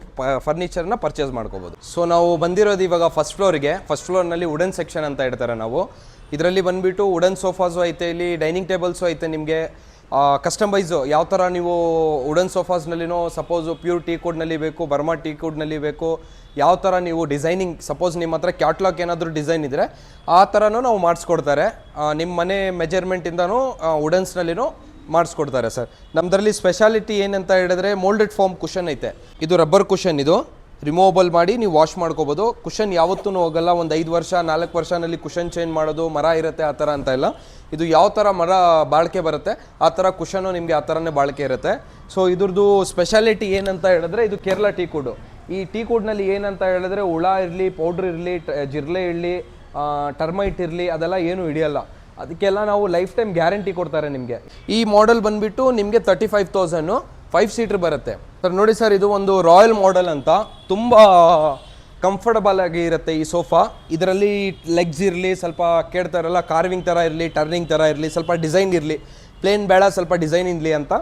ಫರ್ನಿಚರ್ನ ಪರ್ಚೇಸ್ ಮಾಡ್ಕೋಬೋದು. ಸೊ ನಾವು ಬಂದಿರೋದು ಇವಾಗ ಫಸ್ಟ್ ಫ್ಲೋರಿಗೆ ಫಸ್ಟ್ ಫ್ಲೋರ್ನಲ್ಲಿ ವುಡನ್ ಸೆಕ್ಷನ್ ಅಂತ ಇಡ್ತಾರೆ ನಾವು. ಇದರಲ್ಲಿ ಬಂದುಬಿಟ್ಟು ವುಡನ್ ಸೋಫಾಸು ಐತೆ, ಇಲ್ಲಿ ಡೈನಿಂಗ್ ಟೇಬಲ್ಸು ಐತೆ ನಿಮಗೆ. ಕಸ್ಟಮೈಸು ಯಾವ ಥರ ನೀವು ವುಡನ್ ಸೋಫಾಸ್ನಲ್ಲಿನೋ ಸಪೋಸು ಪ್ಯೂರ್ ಟೀ ಕೋಡ್ನಲ್ಲಿ ಬೇಕು ಬರ್ಮಾ ಟೀ ಕೋಡ್ನಲ್ಲಿ ಬೇಕು, ಯಾವ ಥರ ನೀವು ಡಿಸೈನಿಂಗ್ ಸಪೋಸ್ ನಿಮ್ಮ ಹತ್ರ ಕ್ಯಾಟ್ಲಾಗ್ ಏನಾದರೂ ಡಿಸೈನ್ ಇದ್ದರೆ ಆ ಥರನೂ ನಾವು ಮಾಡಿಸ್ಕೊಡ್ತಾರೆ. ನಿಮ್ಮ ಮನೆ ಮೆಜರ್ಮೆಂಟಿಂದನೂ ವುಡನ್ಸ್ನಲ್ಲಿನೂ ಮಾಡಿಸ್ಕೊಡ್ತಾರೆ ಸರ್. ನಮ್ಮದ್ರಲ್ಲಿ ಸ್ಪೆಷಾಲಿಟಿ ಏನಂತ ಹೇಳಿದ್ರೆ ಮೋಲ್ಡೆಡ್ ಫಾರ್ಮ್ ಕುಷನ್ ಐತೆ. ಇದು ರಬ್ಬರ್ ಕುಷನ್ ಇದು. ರಿಮೂವಬಲ್ ಮಾಡಿ ನೀವು ವಾಶ್ ಮಾಡ್ಕೋಬೋದು. ಕುಷನ್ ಯಾವತ್ತೂ ಹೋಗಲ್ಲ. ಒಂದು ಐದು ವರ್ಷ, ನಾಲ್ಕು ವರ್ಷನಲ್ಲಿ ಕುಷನ್ ಚೇಂಜ್ ಮಾಡೋದು, ಮರ ಇರುತ್ತೆ, ಆ ಥರ ಅಂತ ಇಲ್ಲ. ಇದು ಯಾವ ಥರ ಮರ ಬಾಳಿಕೆ ಬರುತ್ತೆ, ಆ ಥರ ಕುಷನು ನಿಮಗೆ ಆ ಥರನೇ ಬಾಳಿಕೆ ಇರುತ್ತೆ. ಸೊ ಇದ್ರದ್ದು ಸ್ಪೆಷಾಲಿಟಿ ಏನಂತ ಹೇಳಿದ್ರೆ ಇದು ಕೇರಳ ಟೀ ಕೂಡು. ಈ ಟೀ ಕೂಡ್ನಲ್ಲಿ ಏನಂತ ಹೇಳಿದ್ರೆ ಹುಳ ಇರಲಿ ಪೌಡ್ರ್ ಇರಲಿ ಜಿರ್ಲೆ ಇರಲಿ ಟರ್ಮೈಟ್ ಇರಲಿ, ಅದೆಲ್ಲ ಏನು ಹಿಡಿಯಲ್ಲ. ಅದಕ್ಕೆಲ್ಲ ನಾವು ಲೈಫ್ ಟೈಮ್ ಗ್ಯಾರಂಟಿ ಕೊಡ್ತಾರೆ ನಿಮಗೆ. ಈ ಮಾಡೆಲ್ ಬಂದ್ಬಿಟ್ಟು ನಿಮಗೆ thirty five thousand five seater ಬರುತ್ತೆ. ಸರ್, ನೋಡಿ ಸರ್, ಇದು ಒಂದು ರಾಯಲ್ ಮಾಡೆಲ್ ಅಂತ. ತುಂಬ ಕಂಫರ್ಟಬಲ್ ಆಗಿ ಇರುತ್ತೆ ಈ ಸೋಫಾ ಇದರಲ್ಲಿ ಲೆಗ್ಸ್ ಇರಲಿ, ಸ್ವಲ್ಪ ಕೇಳ್ತಾರಲ್ಲ ಕಾರ್ವಿಂಗ್ ಥರ ಇರಲಿ ಟರ್ನಿಂಗ್ ಥರ ಇರಲಿ, ಸ್ವಲ್ಪ ಡಿಸೈನ್ ಇರಲಿ. ಪ್ಲೇನ್ ಬೇಡ, ಸ್ವಲ್ಪ ಡಿಸೈನ್ ಇರಲಿ ಅಂತ.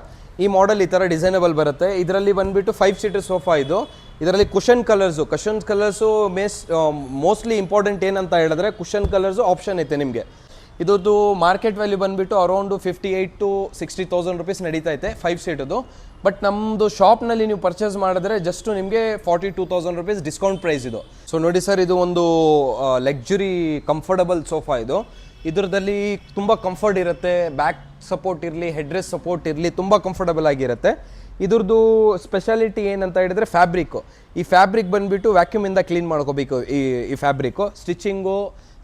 ಈ ಮಾಡೆಲ್ ಈ ಥರ ಡಿಸೈನಬಲ್ ಬರುತ್ತೆ. ಇದರಲ್ಲಿ ಬಂದುಬಿಟ್ಟು ಫೈವ್ ಸೀಟರ್ ಸೋಫಾ ಇದು. ಇದರಲ್ಲಿ ಕುಷನ್ ಕಲರ್ಸು ಕುಷನ್ ಕಲರ್ಸು ಮೇಸ್ ಮೋಸ್ಟ್ಲಿ ಇಂಪಾರ್ಟೆಂಟ್ ಏನಂತ ಹೇಳಿದ್ರೆ ಕುಷನ್ ಕಲರ್ಸು ಆಪ್ಷನ್ ಐತೆ ನಿಮಗೆ. ಇದ್ರದ್ದು ಮಾರ್ಕೆಟ್ ವ್ಯಾಲ್ಯೂ ಬಂದುಬಿಟ್ಟು around fifty eight to sixty thousand rupees ಐತೆ ಫೈವ್ ಸೀಟದು ಬಟ್ ನಮ್ಮದು ಶಾಪ್ನಲ್ಲಿ ನೀವು ಪರ್ಚೇಸ್ ಮಾಡಿದ್ರೆ ಜಸ್ಟ್ ನಿಮಗೆ forty two thousand rupees discount price ಇದು. ಸೊ ನೋಡಿ ಸರ್ ಇದು ಒಂದು ಲಕ್ಸುರಿ ಕಂಫರ್ಟಬಲ್ ಸೋಫಾ ಇದು. ಇದರದಲ್ಲಿ ತುಂಬ ಕಂಫರ್ಟ್ ಇರುತ್ತೆ ಬ್ಯಾಕ್ ಸಪೋರ್ಟ್ ಇರಲಿ ಹೆಡ್ರೆಸ್ ಸಪೋರ್ಟ್ ಇರಲಿ, ತುಂಬ ಕಂಫರ್ಟಬಲ್ ಆಗಿರುತ್ತೆ. ಇದ್ರದ್ದು ಸ್ಪೆಷಾಲಿಟಿ ಏನಂತ ಹೇಳಿದ್ರೆ ಫ್ಯಾಬ್ರಿಕ್ಕು ಈ ಫ್ಯಾಬ್ರಿಕ್ ಬಂದುಬಿಟ್ಟು ವ್ಯಾಕ್ಯೂಮಿಂದ ಕ್ಲೀನ್ ಮಾಡ್ಕೋಬೇಕು ಈ ಈ ಫ್ಯಾಬ್ರಿಕ್ಕು ಸ್ಟಿಚಿಂಗು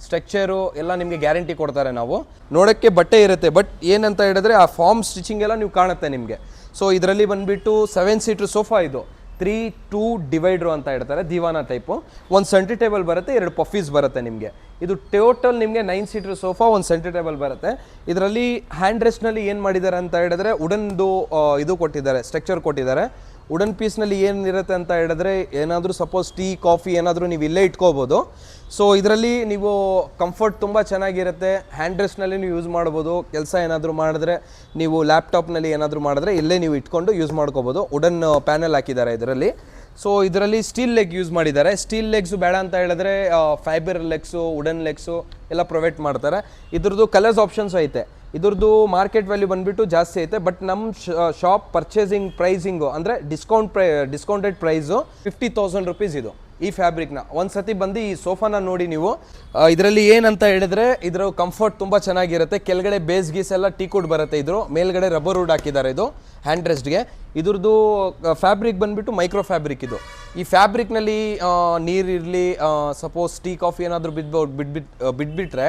ಸ್ಟ್ರಕ್ಚರು ಎಲ್ಲ ನಿಮಗೆ ಗ್ಯಾರಂಟಿ ಕೊಡ್ತಾರೆ ನಾವು. ನೋಡೋಕ್ಕೆ ಬಟ್ಟೆ ಇರುತ್ತೆ, ಬಟ್ ಏನಂತ ಹೇಳಿದ್ರೆ ಆ ಫಾರ್ಮ್ ಸ್ಟಿಚಿಂಗ್ ಎಲ್ಲ ನೀವು ಕಾಣುತ್ತೆ ನಿಮಗೆ. ಸೊ ಇದರಲ್ಲಿ ಬಂದುಬಿಟ್ಟು ಸೆವೆನ್ ಸೀಟ್ರ್ ಸೋಫಾ ಇದು. ತ್ರೀ ಟೂ ಡಿವೈಡ್ರು ಅಂತ ಹೇಳ್ತಾರೆ, ದಿವಾನ ಟೈಪು ಒಂದು ಸೆಂಟ್ರಿ ಟೇಬಲ್ ಬರುತ್ತೆ, ಎರಡು ಪಫೀಸ್ ಬರುತ್ತೆ ನಿಮಗೆ. ಇದು ಟೋಟಲ್ ನಿಮಗೆ ನೈನ್ ಸೀಟ್ರ್ ಸೋಫಾ ಒಂದು ಸೆಂಟ್ರಿ ಟೇಬಲ್ ಬರುತ್ತೆ. ಇದರಲ್ಲಿ ಹ್ಯಾಂಡ್ ರೆಸ್ಟ್ನಲ್ಲಿ ಏನು ಮಾಡಿದ್ದಾರೆ ಅಂತ ಹೇಳಿದ್ರೆ ವುಡನ್ದು ಇದು ಕೊಟ್ಟಿದ್ದಾರೆ ಸ್ಟ್ರಕ್ಚರ್ ಕೊಟ್ಟಿದ್ದಾರೆ. ವುಡನ್ ಪೀಸ್ನಲ್ಲಿ ಏನಿರುತ್ತೆ ಅಂತ ಹೇಳಿದ್ರೆ, ಏನಾದರೂ ಸಪೋಸ್ ಟೀ ಕಾಫಿ ಏನಾದರೂ ನೀವು ಇಲ್ಲೇ ಇಟ್ಕೋಬೋದು. ಸೊ ಇದರಲ್ಲಿ ನೀವು ಕಂಫರ್ಟ್ ತುಂಬ ಚೆನ್ನಾಗಿರುತ್ತೆ. ಹ್ಯಾಂಡ್ ರೆಸ್ಟ್ನಲ್ಲಿ ನೀವು ಯೂಸ್ ಮಾಡ್ಬೋದು. ಕೆಲಸ ಏನಾದರೂ ಮಾಡಿದ್ರೆ ನೀವು ಲ್ಯಾಪ್ಟಾಪ್ನಲ್ಲಿ ಏನಾದರೂ ಮಾಡಿದ್ರೆ ಇಲ್ಲೇ ನೀವು ಇಟ್ಕೊಂಡು ಯೂಸ್ ಮಾಡ್ಕೋಬೋದು. ವುಡನ್ ಪ್ಯಾನಲ್ ಹಾಕಿದ್ದಾರೆ ಇದರಲ್ಲಿ. ಸೊ ಇದರಲ್ಲಿ ಸ್ಟೀಲ್ ಲೆಗ್ ಯೂಸ್ ಮಾಡಿದ್ದಾರೆ. ಸ್ಟೀಲ್ ಲೆಗ್ಸು ಬೇಡ ಅಂತ ಹೇಳಿದ್ರೆ ಫೈಬರ್ ಲೆಗ್ಸು ವುಡನ್ ಲೆಗ್ಸು ಎಲ್ಲ ಪ್ರೊವೈಡ್ ಮಾಡ್ತಾರೆ. ಇದ್ರದ್ದು ಕಲರ್ಸ್ ಆಪ್ಷನ್ಸ್ ಐತೆ. ಇದ್ರದ್ದು ಮಾರ್ಕೆಟ್ ವ್ಯಾಲ್ಯೂ ಬಂದುಬಿಟ್ಟು ಜಾಸ್ತಿ ಐತೆ. ಬಟ್ ನಮ್ಮ ಶಾಪ್ ಪರ್ಚೇಸಿಂಗ್ ಪ್ರೈಸಿಂಗು ಅಂದರೆ discount price discounted price fifty thousand rupees ಇದು ಈ ಫ್ಯಾಬ್ರಿಕ್ನ ಒಂದು ಸತಿ ಬಂದು ಈ ಸೋಫಾನ ನೋಡಿ ನೀವು. ಇದರಲ್ಲಿ ಏನಂತ ಹೇಳಿದ್ರೆ, ಇದರ ಕಂಫರ್ಟ್ ತುಂಬ ಚೆನ್ನಾಗಿರುತ್ತೆ. ಕೆಳಗಡೆ ಬೇಸ್ ಗೀಸ್ ಎಲ್ಲ ಟೀ ಬರುತ್ತೆ ಇದ್ರು. ಮೇಲ್ಗಡೆ ರಬ್ಬರ್ ವುಡ್ ಹಾಕಿದ್ದಾರೆ ಇದು ಹ್ಯಾಂಡ್ ರೆಸ್ಟ್ಗೆ ಇದ್ರದ್ದು ಫ್ಯಾಬ್ರಿಕ್ ಬಂದುಬಿಟ್ಟು ಮೈಕ್ರೋ ಫ್ಯಾಬ್ರಿಕ್ ಇದು. ಈ ಫ್ಯಾಬ್ರಿಕ್ನಲ್ಲಿ ನೀರಿರಲಿ ಸಪೋಸ್ ಟೀ ಕಾಫಿ ಏನಾದರೂ ಬಿದ್ದು ಬಿಟ್ಬಿಟ್ರೆ